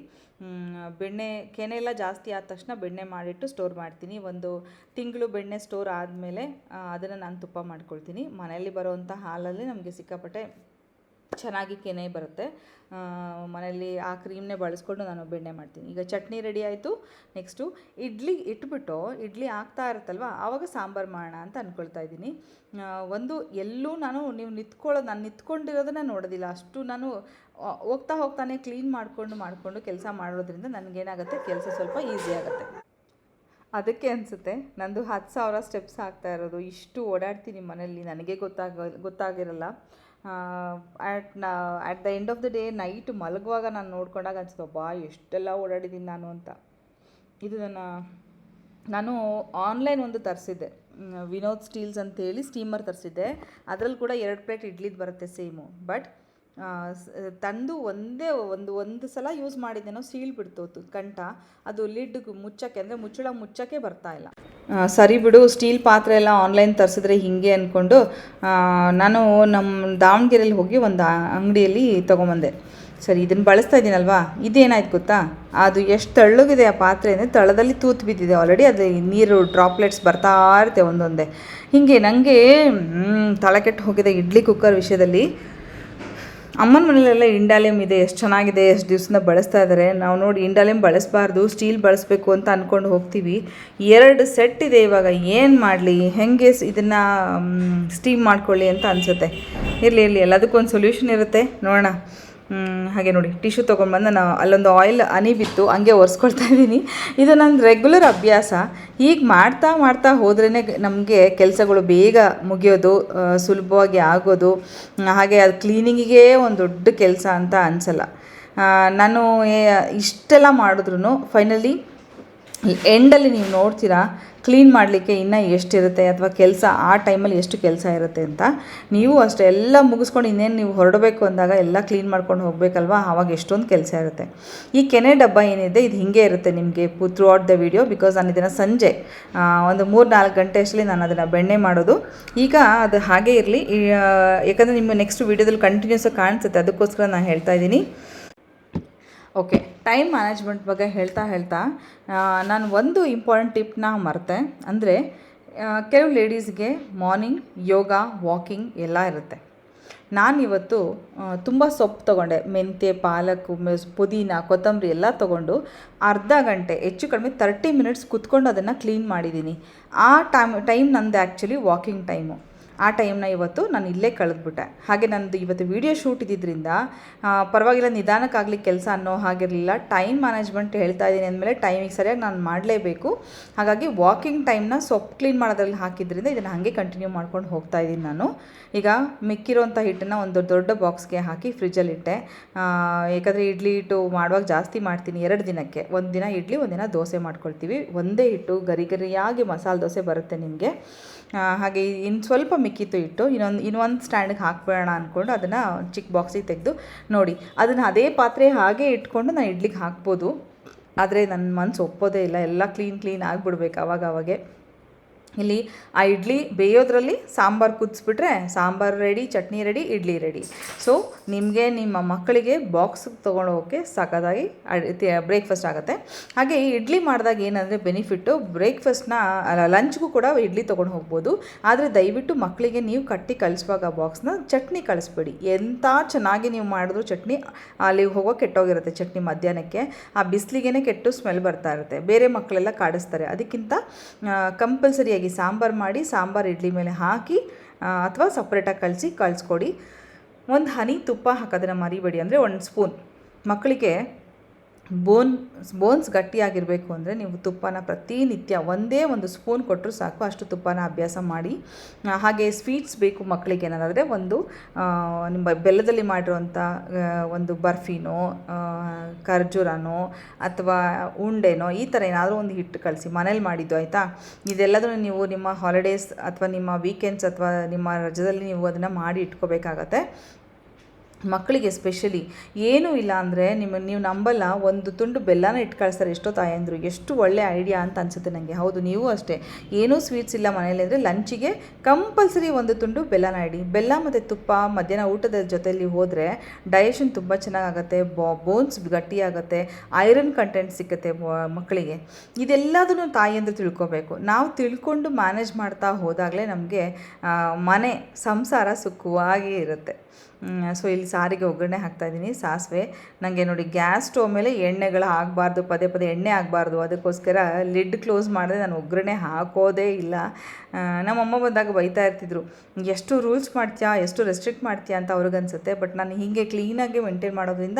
ಬೆಣ್ಣೆ, ಕೆನೆ ಎಲ್ಲ ಜಾಸ್ತಿ ಆದ ತಕ್ಷಣ ಬೆಣ್ಣೆ ಮಾಡಿಟ್ಟು ಸ್ಟೋರ್ ಮಾಡ್ತೀನಿ. ಒಂದು ತಿಂಗಳು ಬೆಣ್ಣೆ ಸ್ಟೋರ್ ಆದಮೇಲೆ ಅದನ್ನು ನಾನು ತುಪ್ಪ ಮಾಡ್ಕೊಳ್ತೀನಿ. ಮನೆಯಲ್ಲಿ ಬರೋವಂಥ ಹಾಲಲ್ಲಿ ನಮಗೆ ಸಿಕ್ಕಾಪಟ್ಟೆ ಚೆನ್ನಾಗಿ ಕೆನೆ ಬರುತ್ತೆ. ಆ, ಮನೆಯಲ್ಲಿ ಆ ಕ್ರೀಮ್ನೇ ಬಳಸ್ಕೊಂಡು ನಾನು ಬೆಣ್ಣೆ ಮಾಡ್ತೀನಿ. ಈಗ ಚಟ್ನಿ ರೆಡಿ ಆಯಿತು. ನೆಕ್ಸ್ಟು ಇಡ್ಲಿ ಇಟ್ಬಿಟ್ಟು ಇಡ್ಲಿ ಆಗ್ತಾ ಇರುತ್ತಲ್ವ? ಆವಾಗ ಸಾಂಬಾರು ಮಾಡೋಣ ಅಂತ ಅಂದ್ಕೊಳ್ತಾ ಇದ್ದೀನಿ. ಒಂದು ಎಲ್ಲೂ ನಾನು ನೀವು ನಿಂತ್ಕೊಳ್ಳೋದು ನಾನು ನಿಂತ್ಕೊಂಡಿರೋದನ್ನ ನೋಡೋದಿಲ್ಲ. ಅಷ್ಟು ನಾನು ಹೋಗ್ತಾ ಹೋಗ್ತಾನೆ ಕ್ಲೀನ್ ಮಾಡಿಕೊಂಡು ಮಾಡಿಕೊಂಡು ಕೆಲಸ ಮಾಡೋದ್ರಿಂದ ನನಗೇನಾಗುತ್ತೆ? ಕೆಲಸ ಸ್ವಲ್ಪ ಈಸಿ ಆಗುತ್ತೆ. ಅದಕ್ಕೆ ಅನಿಸುತ್ತೆ ನಂದು ಹತ್ತು ಸಾವಿರ ಸ್ಟೆಪ್ಸ್ ಆಗ್ತಾ ಇರೋದು. ಇಷ್ಟು ಓಡಾಡ್ತೀನಿ ಮನೇಲಿ ನನಗೆ ಗೊತ್ತಾಗ ಗೊತ್ತಾಗಿರಲ್ಲ. ಆ್ಯಟ್ನ at the end of the day night ಮಲಗುವಾಗ ನಾನು ನೋಡ್ಕೊಂಡಾಗ ಅನಿಸ್ತು ಬಾ ಎಷ್ಟೆಲ್ಲ ಓಡಾಡಿದ್ದೀನಿ ನಾನು ಅಂತ. ಇದು ನನ್ನ, ನಾನು ಆನ್ಲೈನ್ ಒಂದು ತರಿಸಿದ್ದೆ. ವಿನೋದ್ ಸ್ಟೀಲ್ಸ್ ಅಂತೇಳಿ ಸ್ಟೀಮರ್ ತರಿಸಿದ್ದೆ. ಅದರಲ್ಲಿ ಕೂಡ ಎರಡು ಪ್ಲೇಟ್ ಇಡ್ಲಿದು ಬರುತ್ತೆ ಸೇಮು ಬಟ್ ತಂದು ಒಂದೇ ಒಂದು ಒಂದು ಸಲ ಯೂಸ್ ಮಾಡಿದ್ದೇನೋ ಸೀಳ್ ಬಿಡ್ತು ತು- ಕಂಠ ಅದು ಲಿಡ್ ಮುಚ್ಚಕ್ಕೆ, ಅಂದರೆ ಮುಚ್ಚಳ ಮುಚ್ಚಕ್ಕೆ ಬರ್ತಾ ಇಲ್ಲ. ಸರಿ ಬಿಡು ಸ್ಟೀಲ್ ಪಾತ್ರೆ ಎಲ್ಲ ಆನ್ಲೈನ್ ತರಿಸಿದ್ರೆ ಹೀಗೆ ಅಂದ್ಕೊಂಡು ನಾನು ನಮ್ಮ ದಾವಣಗೆರೆಯಲ್ಲಿ ಹೋಗಿ ಒಂದು ಅಂಗಡಿಯಲ್ಲಿ ತೊಗೊಂಬಂದೆ. ಸರಿ ಇದನ್ನು ಬಳಸ್ತಾ ಇದ್ದೀನಲ್ವಾ? ಇದೇನಾಯ್ತು ಗೊತ್ತಾ? ಅದು ಎಷ್ಟು ತೆಳ್ಳಗಿದೆ ಆ ಪಾತ್ರೆ ಅಂದರೆ ತಳದಲ್ಲಿ ತೂತು ಬಿದ್ದಿದೆ ಆಲ್ರೆಡಿ ಅದು ನೀರು ಡ್ರಾಪ್ಲೆಟ್ಸ್ ಬರ್ತಾ ಇರುತ್ತೆ ಒಂದೊಂದೇ. ಹೀಗೆ ನನಗೆ ತಲೆ ಕೆಟ್ಟು ಹೋಗಿದೆ ಇಡ್ಲಿ ಕುಕ್ಕರ್ ವಿಷಯದಲ್ಲಿ. ಅಮ್ಮನ ಮನೆಯಲ್ಲೆಲ್ಲ ಇಂಡಾಲಿಯಮ್ ಇದೆ, ಎಷ್ಟು ಚೆನ್ನಾಗಿದೆ, ಎಷ್ಟು ದಿವಸದಿಂದ ಬಳಸ್ತಾ ಇದ್ದಾರೆ ನಾವು ನೋಡಿ ಇಂಡಾಲಿಯಮ್ ಬಳಸಬಾರ್ದು, ಸ್ಟೀಲ್ ಬಳಸಬೇಕು ಅಂತ ಅಂದ್ಕೊಂಡು ಹೋಗ್ತೀವಿ. ಎರಡು ಸೆಟ್ ಇದೆ ಇವಾಗ, ಏನು ಮಾಡಲಿ, ಹೆಂಗೆ ಇದನ್ನು ಸ್ಟೀಮ್ ಮಾಡ್ಕೊಳ್ಳಿ ಅಂತ ಅನಿಸುತ್ತೆ. ಇರಲಿ ಇರಲಿ ಎಲ್ಲದಕ್ಕೊಂದು ಸೊಲ್ಯೂಷನ್ ಇರುತ್ತೆ. ನೋಡೋಣ. ಹಾಗೆ ನೋಡಿ, ಟಿಶ್ಯೂ ತೊಗೊಂಡ್ಬಂದು ನಾನು ಅಲ್ಲೊಂದು ಆಯಿಲ್ ಹನಿ ಬಿತ್ತು ಹಂಗೆ ಒರೆಸ್ಕೊಳ್ತಾ ಇದ್ದೀನಿ. ಇದು ನನ್ನ ರೆಗ್ಯುಲರ್ ಅಭ್ಯಾಸ. ಈಗ ಮಾಡ್ತಾ ಮಾಡ್ತಾ ಹೋದ್ರೇ ನಮಗೆ ಕೆಲಸಗಳು ಬೇಗ ಮುಗಿಯೋದು ಸುಲಭವಾಗಿ ಆಗೋದು. ಹಾಗೆ ಅದು ಕ್ಲೀನಿಂಗಿಗೆ ಒಂದು ದೊಡ್ಡ ಕೆಲಸ ಅಂತ ಅನಿಸಲ್ಲ. ನಾನು ಇಷ್ಟೆಲ್ಲ ಮಾಡಿದ್ರು ಫೈನಲಿ ಎಂಡಲ್ಲಿ ನೀವು ನೋಡ್ತೀರಾ ಕ್ಲೀನ್ ಮಾಡಲಿಕ್ಕೆ ಇನ್ನೂ ಎಷ್ಟಿರುತ್ತೆ ಅಥವಾ ಕೆಲಸ ಆ ಟೈಮಲ್ಲಿ ಎಷ್ಟು ಕೆಲಸ ಇರುತ್ತೆ ಅಂತ. ನೀವು ಅಷ್ಟೇ, ಎಲ್ಲ ಮುಗಿಸ್ಕೊಂಡು ಇನ್ನೇನು ನೀವು ಹೊರಡಬೇಕು ಅಂದಾಗ ಎಲ್ಲ ಕ್ಲೀನ್ ಮಾಡ್ಕೊಂಡು ಹೋಗಬೇಕಲ್ವಾ? ಆವಾಗ ಎಷ್ಟೊಂದು ಕೆಲಸ ಇರುತ್ತೆ. ಈ ಕೆನೆ ಡಬ್ಬ ಏನಿದೆ, ಇದು ಹಿಂಗೆ ಇರುತ್ತೆ ನಿಮಗೆ throughout the video because ನಾನು ಇದನ್ನು ಸಂಜೆ ಒಂದು ಮೂರು ನಾಲ್ಕು ಗಂಟೆ ಅಷ್ಟರಲ್ಲಿ ನಾನು ಅದನ್ನು ಬೆಣ್ಣೆ ಮಾಡೋದು. ಈಗ ಅದು ಹಾಗೇ ಇರಲಿ. ಯಾಕಂದರೆ ನಿಮ್ಮ ನೆಕ್ಸ್ಟ್ ವೀಡಿಯೋದಲ್ಲಿ ಕಂಟಿನ್ಯೂಸ್ ಕಾಣಿಸುತ್ತೆ, ಅದಕ್ಕೋಸ್ಕರ ನಾನು ಹೇಳ್ತಾ ಇದ್ದೀನಿ. ಓಕೆ ಟೈಮ್ ಮ್ಯಾನೇಜ್ಮೆಂಟ್ ಬಗ್ಗೆ ಹೇಳ್ತಾ ಹೇಳ್ತಾ ನಾನು ಒಂದು ಇಂಪಾರ್ಟೆಂಟ್ ಟಿಪ್ನ ಮರೆತೆ. ಅಂದರೆ ಕೆಲವು ಲೇಡೀಸ್ಗೆ ಮಾರ್ನಿಂಗ್ ಯೋಗ ವಾಕಿಂಗ್ ಎಲ್ಲ ಇರುತ್ತೆ. ನಾನಿವತ್ತು ತುಂಬ ಸೊಪ್ಪು ತೊಗೊಂಡೆ. ಮೆಂತ್ಯ, ಪಾಲಕ್ ಪುದೀನ, ಕೊತ್ತಂಬರಿ ಎಲ್ಲ ತೊಗೊಂಡು ಅರ್ಧ ಗಂಟೆ, ಹೆಚ್ಚು ಕಡಿಮೆ ತರ್ಟಿ ಮಿನಿಟ್ಸ್ ಕುತ್ಕೊಂಡು ಅದನ್ನು ಕ್ಲೀನ್ ಮಾಡಿದ್ದೀನಿ. ಆ ಟೈಮ್ ಟೈಮ್ ನಂದು ಆ್ಯಕ್ಚುಲಿ ವಾಕಿಂಗ್ ಟೈಮು ಆ ಟೈಮ್ನ ಇವತ್ತು ನಾನು ಇಲ್ಲೇ ಕಳೆದ್ಬಿಟ್ಟೆ. ಹಾಗೆ ನಂದು ಇವತ್ತು ವಿಡಿಯೋ ಶೂಟ್ ಇದ್ದಿದ್ದರಿಂದ ಪರವಾಗಿಲ್ಲ ನಿಧಾನಕ್ಕಾಗಲಿ ಕೆಲಸ ಅನ್ನೋ ಹಾಗಿರಲಿಲ್ಲ. ಟೈಮ್ ಮ್ಯಾನೇಜ್ಮೆಂಟ್ ಹೇಳ್ತಾ ಇದ್ದೀನಿ ಅಂದಮೇಲೆ ಟೈಮಿಗೆ ಸರಿಯಾಗಿ ನಾನು ಮಾಡಲೇಬೇಕು. ಹಾಗಾಗಿ ವಾಕಿಂಗ್ ಟೈಮ್ನ ಸೊಪ್ಪು ಕ್ಲೀನ್ ಮಾಡೋದ್ರಲ್ಲಿ ಹಾಕಿದ್ರಿಂದ ಇದನ್ನು ಹಾಗೆ ಕಂಟಿನ್ಯೂ ಮಾಡ್ಕೊಂಡು ಹೋಗ್ತಾ ಇದ್ದೀನಿ ನಾನು. ಈಗ ಮಿಕ್ಕಿರೋಂಥ ಹಿಟ್ಟನ್ನು ಒಂದು ದೊಡ್ಡ ಬಾಕ್ಸ್ಗೆ ಹಾಕಿ ಫ್ರಿಜ್ಜಲ್ಲಿ ಇಟ್ಟೆ. ಯಾಕಂದರೆ ಇಡ್ಲಿ ಹಿಟ್ಟು ಮಾಡುವಾಗ ಜಾಸ್ತಿ ಮಾಡ್ತೀನಿ ಎರಡು ದಿನಕ್ಕೆ. ಒಂದು ದಿನ ಇಡ್ಲಿ ಒಂದು ದಿನ ದೋಸೆ ಮಾಡ್ಕೊಳ್ತೀವಿ. ಒಂದೇ ಹಿಟ್ಟು ಗರಿ ಗರಿಯಾಗಿ ಮಸಾಲೆ ದೋಸೆ ಬರುತ್ತೆ ನಿಮಗೆ. ಹಾಗೆ ಇನ್ನು ಸ್ವಲ್ಪ ಮಿಕ್ಕಿತ್ತು ಇಟ್ಟು ಇನ್ನೊಂದು ಇನ್ನೊಂದು ಸ್ಟ್ಯಾಂಡಿಗೆ ಹಾಕ್ಬಿಡೋಣ ಅಂದ್ಕೊಂಡು ಅದನ್ನು ಚಿಕ್ಕ ಬಾಕ್ಸಿಗೆ ತೆಗೆದು ನೋಡಿ. ಅದನ್ನು ಅದೇ ಪಾತ್ರೆ ಹಾಗೆ ಇಟ್ಕೊಂಡು ನಾನು ಇಡ್ಲಿಗೆ ಹಾಕ್ಬೋದು. ಆದರೆ ನನ್ನ ಮನಸ್ಸು ಒಪ್ಪೋದೇ ಇಲ್ಲ, ಎಲ್ಲ ಕ್ಲೀನ್ ಕ್ಲೀನ್ ಆಗಿಬಿಡ್ಬೇಕು ಅವಾಗ ಅವಾಗೆ ಇಲ್ಲಿ ಆ ಇಡ್ಲಿ ಬೇಯೋದ್ರಲ್ಲಿ sambar ಕುದಿಸ್ಬಿಟ್ರೆ sambar ready chutney ready idli ready so ನಿಮಗೆ ನಿಮ್ಮ ಮಕ್ಕಳಿಗೆ ಬಾಕ್ಸ್ಗೆ ತೊಗೊಂಡು ಹೋಗೋಕ್ಕೆ ಸಾಕಾಗಿ ಬ್ರೇಕ್ಫಾಸ್ಟ್ ಆಗುತ್ತೆ. ಹಾಗೆ ಈ ಇಡ್ಲಿ ಮಾಡಿದಾಗ ಏನಂದರೆ ಬೆನಿಫಿಟ್ಟು ಬ್ರೇಕ್ಫಾಸ್ಟ್ನ ಲಂಚ್ಗೂ ಕೂಡ ಇಡ್ಲಿ ತೊಗೊಂಡು ಹೋಗ್ಬೋದು. ಆದರೆ ದಯವಿಟ್ಟು ಮಕ್ಕಳಿಗೆ ನೀವು ಕಟ್ಟಿ ಕಳಿಸುವಾಗ ಬಾಕ್ಸ್ನ ಚಟ್ನಿ ಕಳಿಸ್ಬೇಡಿ ಎಂಥ ಚೆನ್ನಾಗಿ ನೀವು ಮಾಡಿದ್ರು ಚಟ್ನಿ, ಅಲ್ಲಿ ಹೋಗೋ ಕೆಟ್ಟೋಗಿರುತ್ತೆ ಚಟ್ನಿ ಮಧ್ಯಾಹ್ನಕ್ಕೆ. ಆ ಬಿಸಿಲಿಗೆ ಕೆಟ್ಟು ಸ್ಮೆಲ್ ಬರ್ತಾ ಇರುತ್ತೆ. ಬೇರೆ ಮಕ್ಕಳೆಲ್ಲ ಕಾಡಿಸ್ತಾರೆ. ಅದಕ್ಕಿಂತ ಕಂಪಲ್ಸರಿಯಾಗಿ ಸಾಂಬಾರು ಮಾಡಿ ಸಾಂಬಾರು ಇಡ್ಲಿ ಮೇಲೆ ಹಾಕಿ ಅಥವಾ ಸಪ್ರೇಟಾಗಿ ಕಲಸಿ ಕಳಿಸ್ಕೊಡಿ. ಒಂದು ಹನಿ ತುಪ್ಪ ಹಾಕೋದನ್ನು ಮರಿಬೇಡಿ. ಅಂದರೆ ಒಂದು ಸ್ಪೂನ್ ಮಕ್ಕಳಿಗೆ ಬೋನ್, ಬೋನ್ಸ್ ಗಟ್ಟಿಯಾಗಿರಬೇಕು ಅಂದರೆ ನೀವು ತುಪ್ಪನ ಪ್ರತಿನಿತ್ಯ ಒಂದೇ ಒಂದು ಸ್ಪೂನ್ ಕೊಟ್ಟರು ಸಾಕು. ಅಷ್ಟು ತುಪ್ಪನ ಅಭ್ಯಾಸ ಮಾಡಿ. ಹಾಗೆ ಸ್ವೀಟ್ಸ್ ಬೇಕು ಮಕ್ಕಳಿಗೆ ಏನಾದರೆ ಒಂದು ನಿಮ್ಮ ಬೆಲ್ಲದಲ್ಲಿ ಮಾಡಿರುವಂಥ ಒಂದು ಬರ್ಫಿನೋ ಖರ್ಜೂರನೋ ಅಥವಾ ಉಂಡೆನೋ ಈ ಥರ ಏನಾದರೂ ಒಂದು ಹಿಟ್ಟು ಕಳಿಸಿ ಮನೇಲಿ ಮಾಡಿದ್ದು ಆಯಿತಾ? ಇದೆಲ್ಲದನ್ನು ನೀವು ನಿಮ್ಮ ಹಾಲಿಡೇಸ್ ಅಥವಾ ನಿಮ್ಮ ವೀಕೆಂಡ್ಸ್ ಅಥವಾ ನಿಮ್ಮ ರಜದಲ್ಲಿ ನೀವು ಅದನ್ನು ಮಾಡಿ ಇಟ್ಕೋಬೇಕಾಗತ್ತೆ. ಮಕ್ಕಳಿಗೆ ಸ್ಪೆಷಲಿ ಏನೂ ಇಲ್ಲ ಅಂದರೆ ನಿಮ್ಮ, ನೀವು ನಂಬಲ್ಲ, ಒಂದು ತುಂಡು ಬೆಲ್ಲನ ಇಟ್ಟು ಕಳಿಸ್ತಾರೆ ಎಷ್ಟೋ ತಾಯಂದರು. ಎಷ್ಟು ಒಳ್ಳೆ ಐಡಿಯಾ ಅಂತ ಅನಿಸುತ್ತೆ ನನಗೆ ಹೌದು, ನೀವು ಅಷ್ಟೇ. ಏನೂ ಸ್ವೀಟ್ಸ್ ಇಲ್ಲ ಮನೆಯಲ್ಲಿ ಅಂದರೆ ಲಂಚಿಗೆ ಕಂಪಲ್ಸರಿ ಒಂದು ತುಂಡು ಬೆಲ್ಲನ ಇಡಿ. ಬೆಲ್ಲ ಮತ್ತು ತುಪ್ಪ, ಮಧ್ಯಾಹ್ನ ಊಟದ ಜೊತೆಯಲ್ಲಿ ಹೋದರೆ ಡೈಜೆಷನ್ ತುಂಬ ಚೆನ್ನಾಗಾಗುತ್ತೆ ಬೋನ್ಸ್ ಗಟ್ಟಿಯಾಗುತ್ತೆ ಐರನ್ ಕಂಟೆಂಟ್ ಸಿಗುತ್ತೆ ಮಕ್ಕಳಿಗೆ. ಇದೆಲ್ಲದನ್ನು ತಾಯಿಯಂದ್ರೆ ತಿಳ್ಕೊಬೇಕು. ನಾವು ತಿಳ್ಕೊಂಡು ಮ್ಯಾನೇಜ್ ಮಾಡ್ತಾ ಹೋದಾಗಲೇ ನಮಗೆ ಮನೆ, ಸಂಸಾರ ಸುಖವಾಗಿ ಇರುತ್ತೆ. ಸೊ ಇಲ್ಲಿ ಸಾರಿಗೆ ಒಗ್ಗರಣೆ ಹಾಕ್ತಾಯಿದ್ದೀನಿ ಸಾಸಿವೆ. ನನಗೆ ನೋಡಿ ಗ್ಯಾಸ್ ಸ್ಟವ್ ಮೇಲೆ ಎಣ್ಣೆಗಳು ಆಗಬಾರ್ದು, ಪದೇ ಪದೇ ಎಣ್ಣೆ ಆಗಬಾರ್ದು. ಅದಕ್ಕೋಸ್ಕರ ಲಿಡ್ ಕ್ಲೋಸ್ ಮಾಡಿದ್ರೆ ನಾನು ಒಗ್ಗರಣೆ ಹಾಕೋದೇ ಇಲ್ಲ. ನಮ್ಮಮ್ಮ ಬಂದಾಗ ಬೈತಾ ಇರ್ತಿದ್ರು, ಎಷ್ಟು ರೂಲ್ಸ್ ಮಾಡ್ತೀಯಾ, ಎಷ್ಟು ರೆಸ್ಟ್ರಿಕ್ಟ್ ಮಾಡ್ತೀಯಾ? ಅಂತ ಅವ್ರಿಗನ್ಸುತ್ತೆ. ಬಟ್ ನಾನು ಹೀಗೆ ಕ್ಲೀನಾಗಿ ಮೇಂಟೈನ್ ಮಾಡೋದ್ರಿಂದ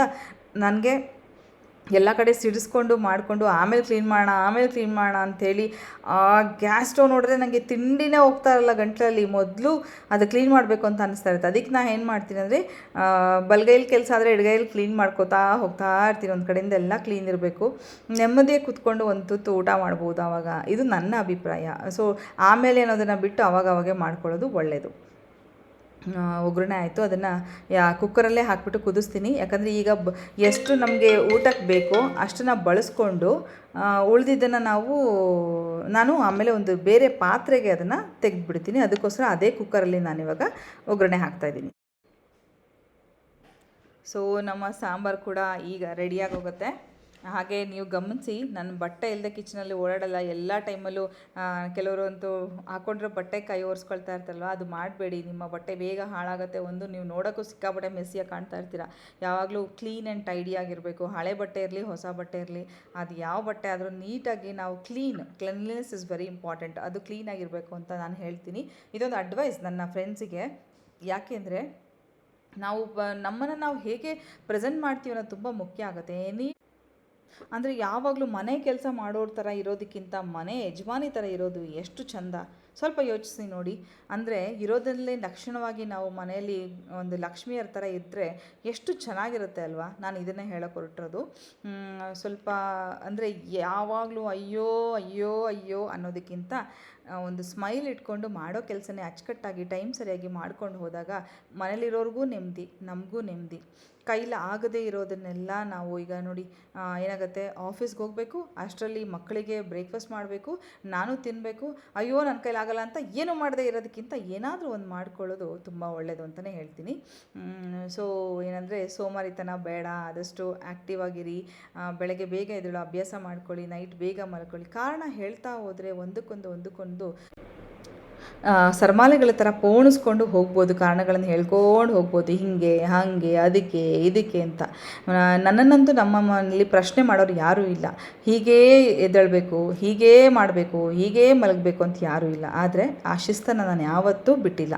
ನನಗೆ ಎಲ್ಲ ಕಡೆ ಸಿಡಿಸ್ಕೊಂಡು ಮಾಡಿಕೊಂಡು ಆಮೇಲೆ ಕ್ಲೀನ್ ಮಾಡೋಣ, ಆಮೇಲೆ ಕ್ಲೀನ್ ಮಾಡೋಣ ಅಂಥೇಳಿ ಆ ಗ್ಯಾಸ್ ಸ್ಟವ್ ನೋಡಿದ್ರೆ ನನಗೆ ತಿಂಡಿನೇ ಹೋಗ್ತಾ ಇರಲ್ಲ ಗಂಟಲಲ್ಲಿ. ಮೊದಲು ಅದು ಕ್ಲೀನ್ ಮಾಡಬೇಕು ಅಂತ ಅನಿಸ್ತಾ ಇರುತ್ತೆ. ಅದಕ್ಕೆ ನಾನು ಏನು ಮಾಡ್ತೀನಿ ಅಂದರೆ ಬಲ್ಗೈಲಿ ಕೆಲಸ ಆದರೆ ಎಡಗೈಲಿ ಕ್ಲೀನ್ ಮಾಡ್ಕೋತಾ ಹೋಗ್ತಾ ಇರ್ತೀನಿ. ಒಂದು ಕಡೆಯಿಂದ ಎಲ್ಲ ಕ್ಲೀನ್ ಇರಬೇಕು. ನೆಮ್ಮದಿಯೇ ಕುತ್ಕೊಂಡು ಒಂದು ತುತ್ತು ಊಟ ಮಾಡ್ಬೋದು ಆವಾಗ ಇದು ನನ್ನ ಅಭಿಪ್ರಾಯ. ಸೊ ಆಮೇಲೆ ಅನ್ನೋದನ್ನು ಬಿಟ್ಟು ಅವಾಗವಾಗೆ ಮಾಡ್ಕೊಳ್ಳೋದು ಒಳ್ಳೆಯದು ಒಗ್ಗರಣೆ ಆಯಿತು. ಅದನ್ನು, ಯಾ ಕುಕ್ಕರಲ್ಲೇ ಹಾಕಿಬಿಟ್ಟು ಕುದಿಸ್ತೀನಿ. ಯಾಕಂದರೆ ಈಗ ಬ, ಎಷ್ಟು ನಮಗೆ ಊಟಕ್ಕೆ ಬೇಕೋ ಅಷ್ಟನ್ನು ಬಳಸ್ಕೊಂಡು ಉಳಿದಿದ್ದನ್ನು ನಾವು, ನಾನು ಆಮೇಲೆ ಒಂದು ಬೇರೆ ಪಾತ್ರೆಗೆ ಅದನ್ನು ತೆಗೆದುಬಿಡ್ತೀನಿ. ಅದಕ್ಕೋಸ್ಕರ ಅದೇ ಕುಕ್ಕರಲ್ಲಿ ನಾನಿವಾಗ ಒಗ್ಗರಣೆ ಹಾಕ್ತಾಯಿದ್ದೀನಿ ಸೊ ನಮ್ಮ ಸಾಂಬಾರು ಕೂಡ ಈಗ ರೆಡಿಯಾಗಿ ಹೋಗುತ್ತೆ ಹಾಗೆ ನೀವು ಗಮನಿಸಿ ನನ್ನ ಬಟ್ಟೆ ಇಲ್ಲದೆ ಕಿಚನಲ್ಲಿ ಓಡಾಡಲ್ಲ, ಎಲ್ಲ ಟೈಮಲ್ಲೂ ಕೆಲವರು ಅಂತೂ ಹಾಕೊಂಡ್ರೆ ಬಟ್ಟೆ ಕೈ ಒರೆಸ್ಕೊಳ್ತಾ ಇರ್ತಾರಲ್ವ, ಅದು ಮಾಡಬೇಡಿ, ನಿಮ್ಮ ಬಟ್ಟೆ ಬೇಗ ಹಾಳಾಗುತ್ತೆ ಒಂದು, ನೀವು ನೋಡೋಕ್ಕೂ ಸಿಕ್ಕಾಪಟ್ಟೆ ಮೆಸ್ಸಿಯಾಗಿ ಕಾಣ್ತಾ ಇರ್ತೀರ. ಯಾವಾಗಲೂ ಕ್ಲೀನ್ ಆ್ಯಂಡ್ ಟೈಡಿ ಆಗಿರಬೇಕು, ಹಳೆ ಬಟ್ಟೆ ಇರಲಿ, ಹೊಸ ಬಟ್ಟೆ ಇರಲಿ, ಅದು ಯಾವ ಬಟ್ಟೆ ಆದರೂ ನೀಟಾಗಿ ನಾವು clean cleanliness is very important ಅದು ಕ್ಲೀನಾಗಿರಬೇಕು ಅಂತ ನಾನು ಹೇಳ್ತೀನಿ. ಇದೊಂದು ಅಡ್ವೈಸ್ ನನ್ನ ಫ್ರೆಂಡ್ಸಿಗೆ ಯಾಕೆಂದರೆ, ನಾವು ಬ, ನಮ್ಮನ್ನು ನಾವು ಹೇಗೆ ಪ್ರೆಸೆಂಟ್ ಮಾಡ್ತೀವಿ ಅನ್ನೋದು ತುಂಬ ಮುಖ್ಯ ಆಗುತ್ತೆ. ಎನಿ ಅಂದರೆ ಯಾವಾಗಲೂ ಮನೆ ಕೆಲಸ ಮಾಡೋರ ಥರ ಇರೋದಕ್ಕಿಂತ ಮನೆ ಯಜಮಾನಿ ಥರ ಇರೋದು ಎಷ್ಟು ಚಂದ? ಸ್ವಲ್ಪ ಯೋಚಿಸಿ ನೋಡಿ. ಅಂದರೆ ಇರೋದರಲ್ಲೇ ಲಕ್ಷಣವಾಗಿ ನಾವು ಮನೆಯಲ್ಲಿ ಒಂದು ಲಕ್ಷ್ಮಿಯರ ಥರ ಇದ್ದರೆ ಎಷ್ಟು ಚೆನ್ನಾಗಿರುತ್ತೆ ಅಲ್ವಾ? ನಾನು ಇದನ್ನೇ ಹೇಳೋಕೆ ಹೊರಟಿರೋದು. ಸ್ವಲ್ಪ ಅಂದರೆ ಯಾವಾಗಲೂ ಅಯ್ಯೋ ಅಯ್ಯೋ ಅಯ್ಯೋ ಅನ್ನೋದಕ್ಕಿಂತ ಒಂದು ಸ್ಮೈಲ್ ಇಟ್ಕೊಂಡು ಮಾಡೋ ಕೆಲಸನೇ ಅಚ್ಚುಕಟ್ಟಾಗಿ ಟೈಮ್ ಸರಿಯಾಗಿ ಮಾಡ್ಕೊಂಡು ಹೋದಾಗ ಮನೇಲಿರೋರ್ಗೂ ನೆಮ್ಮದಿ, ನಮಗೂ ನೆಮ್ಮದಿ. ಕೈಲ ಆಗದೇ ಇರೋದನ್ನೆಲ್ಲ ನಾವು ಈಗ ನೋಡಿ ಏನಾಗುತ್ತೆ? ಆಫೀಸ್ಗೆ ಹೋಗಬೇಕು, ಅಷ್ಟರಲ್ಲಿ ಮಕ್ಕಳಿಗೆ ಬ್ರೇಕ್ಫಾಸ್ಟ್ ಮಾಡಬೇಕು, ನಾನು ತಿನ್ನಬೇಕು ಅಯ್ಯೋ ನನ್ನ ಕೈಲಿ ಆಗಲ್ಲ ಅಂತ ಏನು ಮಾಡದೇ ಇರೋದಕ್ಕಿಂತ ಏನಾದರೂ ಒಂದು ಮಾಡ್ಕೊಳ್ಳೋದು ತುಂಬ ಒಳ್ಳೆಯದು ಅಂತಲೇ ಹೇಳ್ತೀನಿ. ಸೊ ಏನಂದರೆ ಸೋಮಾರಿತನ ಬೇಡ, ಆದಷ್ಟು ಆ್ಯಕ್ಟಿವ್ ಆಗಿರಿ ಬೆಳಗ್ಗೆ ಬೇಗ ಎದ್ದಳು, ಅಭ್ಯಾಸ ಮಾಡ್ಕೊಳ್ಳಿ ನೈಟ್ ಬೇಗ ಮಲ್ಕೊಳ್ಳಿ. ಕಾರಣ ಹೇಳ್ತಾ ಹೋದರೆ ಒಂದಕ್ಕೊಂದು ಒಂದಕ್ಕೊಂದು ಆ, ಸರ್ಮಾಲೆಗಳ ಥರ ಪೋಣಿಸ್ಕೊಂಡು ಹೋಗ್ಬೋದು ಕಾರಣಗಳನ್ನು ಹೇಳ್ಕೊಂಡು ಹೋಗ್ಬೋದು ಹೀಗೆ ಹಾಗೆ ಅದಕ್ಕೆ ಇದಕ್ಕೆ ಅಂತ. ನನ್ನನ್ನಂತೂ ನಮ್ಮ ಮನೆಯಲ್ಲಿ ಪ್ರಶ್ನೆ ಮಾಡೋರು ಯಾರೂ ಇಲ್ಲ. ಹೀಗೇ ಎದ್ದೇಳಬೇಕು ಹೀಗೇ ಮಾಡಬೇಕು ಹೀಗೇ ಮಲಗಬೇಕು ಅಂತ ಯಾರೂ ಇಲ್ಲ. ಆದರೆ ಆ ಶಿಸ್ತನ್ನು ನಾನು ಯಾವತ್ತೂ ಬಿಟ್ಟಿಲ್ಲ.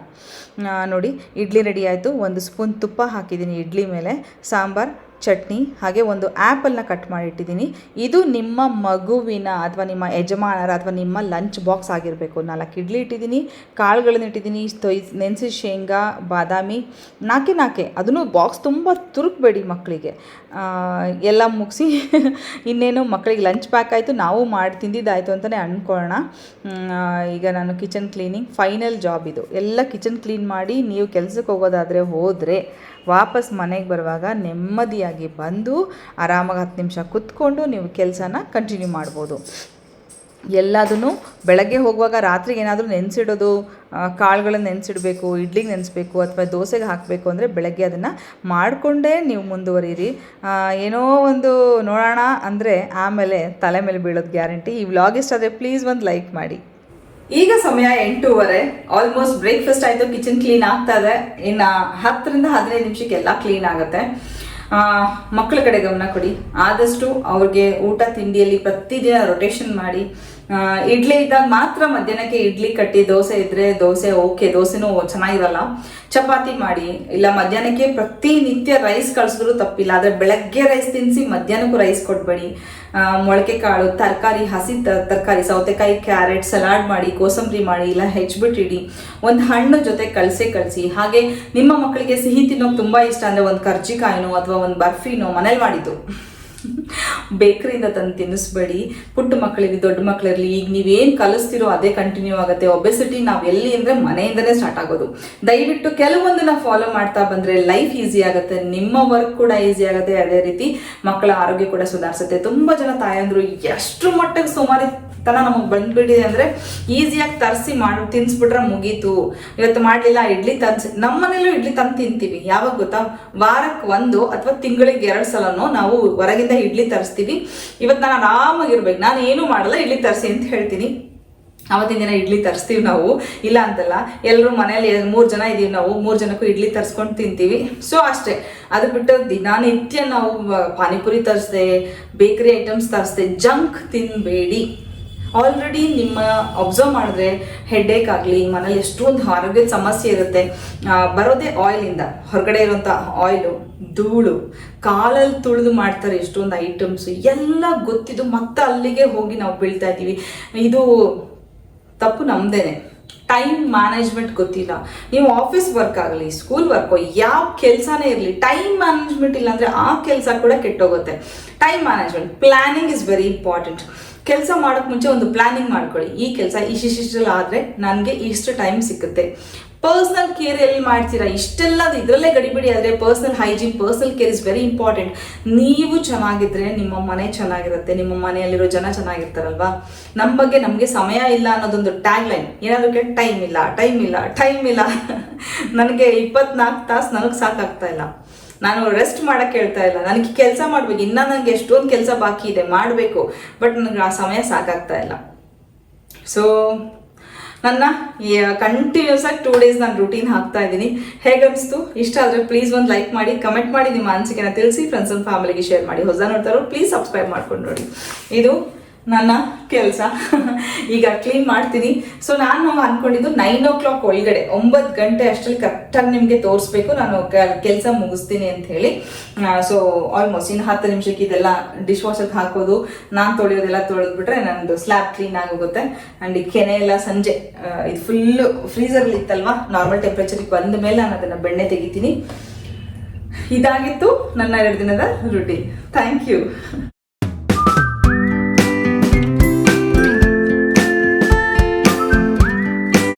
ನೋಡಿ ಇಡ್ಲಿ ರೆಡಿ ಆಯಿತು. ಒಂದು ಸ್ಪೂನ್ ತುಪ್ಪ ಹಾಕಿದ್ದೀನಿ ಇಡ್ಲಿ ಮೇಲೆ. ಸಾಂಬಾರು ಚಟ್ನಿ, ಹಾಗೆ ಒಂದು ಆ್ಯಪಲ್ನ ಕಟ್ ಮಾಡಿಟ್ಟಿದ್ದೀನಿ. ಇದು ನಿಮ್ಮ ಮಗುವಿನ ಅಥವಾ ನಿಮ್ಮ ಯಜಮಾನರ ಅಥವಾ ನಿಮ್ಮ ಲಂಚ್ ಬಾಕ್ಸ್ ಆಗಿರಬೇಕು. ನಾಲ್ಕು ಇಡ್ಲಿ ಇಟ್ಟಿದ್ದೀನಿ ಕಾಳುಗಳನ್ನ ಇಟ್ಟಿದ್ದೀನಿ, ತೊಯ್, ನೆನೆಸಿ ಶೇಂಗಾ, ಬಾದಾಮಿ, ನಾಕೆ ನಾಕೆ. ಅದನ್ನು ಬಾಕ್ಸ್ ತುಂಬ ತುರುಕ್ಬೇಡಿ ಮಕ್ಕಳಿಗೆ. ಎಲ್ಲ ಮುಗಿಸಿ ಇನ್ನೇನು ಮಕ್ಕಳಿಗೆ ಲಂಚ್ ಪ್ಯಾಕ್ ಆಯಿತು, ನಾವು ಮಾಡಿ ತಿಂದಿದ್ದಾಯಿತು ಅಂತಲೇ ಅಂದ್ಕೊಳ್ಳೋಣ ಈಗ ನಾನು ಕಿಚನ್ ಕ್ಲೀನಿಂಗ್ ಫೈನಲ್ ಜಾಬ್ ಇದು. ಎಲ್ಲ ಕಿಚನ್ ಕ್ಲೀನ್ ಮಾಡಿ ನೀವು ಕೆಲಸಕ್ಕೆ ಹೋಗೋದಾದರೆ ಹೋದರೆ ವಾಪಸ್ ಮನೆಗೆ ಬರುವಾಗ ನೆಮ್ಮದಿಯಾಗಿ ಬಂದು ಆರಾಮಾಗಿ ಹತ್ತು ನಿಮಿಷ ಕುತ್ಕೊಂಡು ನೀವು ಕೆಲಸನ ಕಂಟಿನ್ಯೂ ಮಾಡ್ಬೋದು. ಎಲ್ಲದನ್ನು ಬೆಳಗ್ಗೆ ಹೋಗುವಾಗ ರಾತ್ರಿಗೆ ಏನಾದರೂ ನೆನೆಸಿಡೋದು ಕಾಳುಗಳನ್ನು ನೆನೆಸಿಡಬೇಕು ಇಡ್ಲಿಗೆ ನೆನೆಸ್ಬೇಕು ಅಥವಾ ದೋಸೆಗೆ ಹಾಕಬೇಕು ಅಂದರೆ ಬೆಳಗ್ಗೆ ಅದನ್ನು ಮಾಡಿಕೊಂಡೇ ನೀವು ಮುಂದುವರಿಯಿರಿ ಏನೋ ಒಂದು ನೋಡೋಣ ಅಂದರೆ ಆಮೇಲೆ ತಲೆ ಮೇಲೆ ಬೀಳೋದು ಗ್ಯಾರಂಟಿ. ಈ ವ್ಲಾಗ್ ಇಷ್ಟ ಆದರೆ ಪ್ಲೀಸ್ ಒಂದು ಲೈಕ್ ಮಾಡಿ. ಈಗ ಸಮಯ ಎಂಟೂವರೆ ಆಲ್ಮೋಸ್ಟ್ ಬ್ರೇಕ್ಫಾಸ್ಟ್ ಆಯಿತು ಕಿಚನ್ ಕ್ಲೀನ್ ಆಗ್ತಾ ಇದೆ. ಇನ್ನು ಹತ್ತರಿಂದ ಹದಿನೈದು ನಿಮಿಷಕ್ಕೆ ಎಲ್ಲ ಕ್ಲೀನ್ ಆಗುತ್ತೆ ಮಕ್ಕಳ ಕಡೆ ಗಮನ ಕೊಡಿ. ಆದಷ್ಟು ಅವ್ರಿಗೆ ಊಟ, ತಿಂಡಿಯಲ್ಲಿ ಪ್ರತಿದಿನ ರೊಟೇಷನ್ ಮಾಡಿ ಇಡ್ಲಿ ಇದ್ದಾಗ ಮಾತ್ರ ಮಧ್ಯಾಹ್ನಕ್ಕೆ ಇಡ್ಲಿ ಕಟ್ಟಿ, ದೋಸೆ ಇದ್ರೆ ದೋಸೆ, ಓಕೆ, ದೋಸೆನೂ ಚೆನ್ನಾಗಿರಲ್ಲ. ಚಪಾತಿ ಮಾಡಿ, ಇಲ್ಲ ಮಧ್ಯಾಹ್ನಕ್ಕೆ ಪ್ರತಿನಿತ್ಯ ರೈಸ್ ಕಳಿಸಿದ್ರು ತಪ್ಪಿಲ್ಲ. ಆದರೆ ಬೆಳಗ್ಗೆ ರೈಸ್ ತಿನ್ನಿಸಿ ಮಧ್ಯಾಹ್ನಕ್ಕೂ ರೈಸ್ ಕೊಟ್ಬೇಡಿ ಮೊಳಕೆ ಕಾಳು ತರಕಾರಿ, ಹಸಿ ತರಕಾರಿ, ಸೌತೆಕಾಯಿ ಕ್ಯಾರೆಟ್ ಸಲಾಡ್ ಮಾಡಿ, ಕೋಸಂಬರಿ ಮಾಡಿ, ಇಲ್ಲ ಹೆಚ್ಚಿಬಿಟ್ಟಿಡಿ ಒಂದು ಹಣ್ಣು ಜೊತೆ ಕಳಿಸೇ ಕಳಿಸಿ. ಹಾಗೆ ನಿಮ್ಮ ಮಕ್ಕಳಿಗೆ ಸಿಹಿ ತಿನ್ನೋಕೆ ತುಂಬ ಇಷ್ಟ. ಅಂದರೆ ಒಂದು ಕರ್ಜಿಕಾಯಿನೋ ಅಥವಾ ಒಂದು ಬರ್ಫಿನೋ ಮನೇಲಿ ಮಾಡಿದ್ದು. ಬೇಕ್ರಿಯಿಂದ ತಂದು ತಿನ್ನಿಸ್ಬೇಡಿ. ಪುಟ್ಟ ಮಕ್ಕಳಿರಲಿ ದೊಡ್ಡ ಮಕ್ಕಳಿರಲಿ, ಈಗ ನೀವೇನು ಕಲಿಸ್ತಿರೋ ಅದೇ ಕಂಟಿನ್ಯೂ ಆಗುತ್ತೆ. ಒಬೆಸಿಟಿ ನಾವು ಎಲ್ಲಿ ಅಂದರೆ ಮನೆಯಿಂದನೇ ಸ್ಟಾರ್ಟ್ ಆಗೋದು. ದಯವಿಟ್ಟು ಕೆಲವೊಂದನ್ನ ಫಾಲೋ ಮಾಡ್ತಾ ಬಂದರೆ ಲೈಫ್ ಈಸಿ ಆಗುತ್ತೆ. ನಿಮ್ಮ ವರ್ಕ್ ಕೂಡ ಈಸಿ ಆಗುತ್ತೆ. ಅದೇ ರೀತಿ ಮಕ್ಕಳ ಆರೋಗ್ಯ ಕೂಡ ಸುಧಾರಿಸುತ್ತೆ. ತುಂಬ ಜನ ತಾಯಂದರು ಎಷ್ಟು ಮಟ್ಟಿಗೆ ಸುಮಾರು ತನ ನಮಗೆ ಬಂದ್ಬಿಟ್ಟಿದೆ ಅಂದರೆ ಈಸಿಯಾಗಿ ತರಿಸಿ ಮಾಡಿ, ತಿನ್ಸ್ಬಿಟ್ರೆ ಮುಗೀತು. ಇವತ್ತು ಮಾಡಲಿಲ್ಲ, ಇಡ್ಲಿ ತನ್ಸಿ ನಮ್ಮ ಮನೇಲೂ ಇಡ್ಲಿ ತಂದು ತಿಂತೀವಿ. ಯಾವಾಗ ಗೊತ್ತಾ? ವಾರಕ್ಕೆ ಒಂದು ಅಥವಾ ತಿಂಗಳಿಗೆ ಎರಡು ಸಲನೋ ನಾವು ಹೊರಗಿಂದ ಇಡ್ಲಿ ತರಿಸ್ತೀವಿ. ಇವತ್ತು ನಾನು ಆರಾಮಾಗಿರ್ಬೇಕು ನಾನು ಏನೂ ಮಾಡಲ್ಲ, ಇಡ್ಲಿ ತರಿಸಿ ಅಂತ ಹೇಳ್ತೀನಿ. ಅವತ್ತಿನ ದಿನ ಇಡ್ಲಿ ತರಿಸ್ತೀವಿ ನಾವು. ಇಲ್ಲ ಅಂತಲ್ಲ ಎಲ್ಲರೂ ಮನೇಲಿ ಮೂರು ಜನ ಇದ್ದೀವಿ ನಾವು. ಮೂರು ಜನಕ್ಕೂ ಇಡ್ಲಿ ತರಿಸ್ಕೊಂಡು ತಿಂತೀವಿ. ಸೊ ಅಷ್ಟೇ. ಅದು ಬಿಟ್ಟು ದಿನನಿತ್ಯ ನಾವು ಪಾನಿಪುರಿ ತರಿಸ್ದೆ, ಬೇಕರಿ ಐಟಮ್ಸ್ ತರಿಸ್ದೆ, ಜಂಕ್ ತಿನ್ನಬೇಡಿ ಆಲ್ರೆಡಿ ನಿಮ್ಮ ಅಬ್ಸರ್ವ್ ಮಾಡಿದ್ರೆ ಹೆಡ್ಏಕ್ ಆಗಲಿ, ಮನೇಲಿ ಎಷ್ಟೊಂದು ಆರೋಗ್ಯದ ಸಮಸ್ಯೆ ಇರುತ್ತೆ. ಬರೋದೇ ಆಯಿಲಿಂದ ಹೊರಗಡೆ ಇರುವಂಥ ಆಯಿಲು ಧೂಳು ಕಾಲಲ್ಲಿ ತುಳಿದು ಮಾಡ್ತಾರೆ ಎಷ್ಟೊಂದು ಐಟಮ್ಸ್ ಎಲ್ಲ ಗೊತ್ತಿದ್ದು ಮತ್ತೆ ಅಲ್ಲಿಗೆ ಹೋಗಿ ನಾವು ಬೀಳ್ತಾ ಇದ್ದೀವಿ. ಇದು ತಪ್ಪು ನಮ್ದೇನೆ. ಟೈಮ್ ಮ್ಯಾನೇಜ್ಮೆಂಟ್ ಗೊತ್ತಿಲ್ಲ. ನೀವು ಆಫೀಸ್ ವರ್ಕ್ ಆಗಲಿ ಸ್ಕೂಲ್ ವರ್ಕು ಯಾವ ಕೆಲಸನೇ ಇರಲಿ ಟೈಮ್ ಮ್ಯಾನೇಜ್ಮೆಂಟ್ ಇಲ್ಲಾಂದರೆ ಆ ಕೆಲಸ ಕೂಡ ಕೆಟ್ಟೋಗುತ್ತೆ. Time management planning is very important ಕೆಲಸ ಮಾಡೋಕ್ಕೆ ಮುಂಚೆ ಒಂದು ಪ್ಲಾನಿಂಗ್ ಮಾಡ್ಕೊಳ್ಳಿ. ಈ ಕೆಲಸ ಇಷ್ಟಿಷ್ಟೆಲ್ಲ ಆದರೆ ನನಗೆ ಇಷ್ಟು ಟೈಮ್ ಸಿಕ್ಕುತ್ತೆ. ಪರ್ಸ್ನಲ್ ಕೇರ್ ಎಲ್ಲಿ ಮಾಡ್ತೀರಾ? ಇಷ್ಟೆಲ್ಲ ಇದರಲ್ಲೇ ಗಡಿಬಿಡಿ ಆದರೆ personal hygiene personal care is very important ನೀವು ಚೆನ್ನಾಗಿದ್ರೆ ನಿಮ್ಮ ಮನೆ ಚೆನ್ನಾಗಿರುತ್ತೆ. ನಿಮ್ಮ ಮನೆಯಲ್ಲಿರೋ ಜನ ಚೆನ್ನಾಗಿರ್ತಾರಲ್ವಾ? ನಮ್ಮ ಬಗ್ಗೆ ನಮಗೆ ಸಮಯ ಇಲ್ಲ ಅನ್ನೋದೊಂದು ಟ್ಯಾಗ್ ಲೈನ್ ಏನಾದರೂ ಕೇಳಿ ಟೈಮ್ ಇಲ್ಲ ಟೈಮ್ ಇಲ್ಲ ಟೈಮ್ ಇಲ್ಲ. ನನಗೆ ಇಪ್ಪತ್ನಾಲ್ಕು ತಾಸು ನನಗೆ ಸಾಕಾಗ್ತಾ ಇಲ್ಲ. ನಾನು ರೆಸ್ಟ್ ಮಾಡಕ್ಕೆ ಹೇಳ್ತಾ ಇಲ್ಲ. ನನಗೆ ಕೆಲಸ ಮಾಡ್ಬೇಕು. ಇನ್ನ ನನಗೆ ಎಷ್ಟೊಂದು ಕೆಲಸ ಬಾಕಿ ಇದೆ, ಮಾಡಬೇಕು. ಬಟ್ ನನಗೆ ಆ ಸಮಯ ಸಾಕಾಗ್ತಾ ಇಲ್ಲ. ಸೊ ನನ್ನ ಕಂಟಿನ್ಯೂಸ್ ಆಗಿ ಟೂ ಡೇಸ್ ನಾನು ರೂಟೀನ್ ಹಾಕ್ತಾ ಇದ್ದೀನಿ. ಹೇಗನ್ನಿಸ್ತು ಇಷ್ಟ ಆದರೆ ಪ್ಲೀಸ್ ಒಂದು ಲೈಕ್ ಮಾಡಿ ಕಮೆಂಟ್ ಮಾಡಿ ನಿಮ್ಮ ಅನಿಸಿಕೆನ ತಿಳಿಸಿ ಫ್ರೆಂಡ್ಸ್ ಅಂಡ್ ಫ್ಯಾಮಿಲಿಗೆ ಶೇರ್ ಮಾಡಿ. ಹೊಸ ನೋಡ್ತಾರೋ ಪ್ಲೀಸ್ ಸಬ್ಸ್ಕ್ರೈಬ್ ಮಾಡ್ಕೊಂಡು ನೋಡಿ. ಇದು ನನ್ನ ಕೆಲಸ. ಈಗ ಕ್ಲೀನ್ ಮಾಡ್ತೀನಿ. ಸೊ ನಾನು ಅನ್ಕೊಂಡಿದ್ದು ನೈನ್ ಓ ಕ್ಲಾಕ್ ಒಳಗಡೆ, ಒಂಬತ್ತು ಗಂಟೆ ಅಷ್ಟರಲ್ಲಿ ಕರೆಕ್ಟಾಗಿ ನಿಮಗೆ ತೋರಿಸ್ಬೇಕು. ನಾನು ಕೆಲಸ ಮುಗಿಸ್ತೀನಿ ಅಂತ ಹೇಳಿ. ಸೊ ಆಲ್ಮೋಸ್ಟ್ ಇನ್ನು ಹತ್ತು ನಿಮಿಷಕ್ಕೆ ಇದೆಲ್ಲ ಡಿಶ್ ವಾಷರ್ಗೆ ಹಾಕೋದು, ನಾನು ತೊಳೆಯೋದೆಲ್ಲ ತೊಳೆದ್ಬಿಟ್ರೆ ನಂದು ಸ್ಲ್ಯಾಬ್ ಕ್ಲೀನ್ ಆಗೋಗುತ್ತೆ. ಆ್ಯಂಡ್ ಈ ಕೆನೆ ಎಲ್ಲ ಸಂಜೆ ಇದು ಫುಲ್ಲು ಫ್ರೀಸರಲ್ಲಿ ಇತ್ತಲ್ವಾ ನಾರ್ಮಲ್ ಟೆಂಪ್ರೇಚರಿಗೆ ಬಂದ ಮೇಲೆ ನಾನು ಅದನ್ನು ಬೆಣ್ಣೆ ತೆಗಿತೀನಿ. ಇದಾಗಿತ್ತು ನನ್ನ ಎರಡು ದಿನದ ರುಟೀನ್ ಥ್ಯಾಂಕ್ ಯು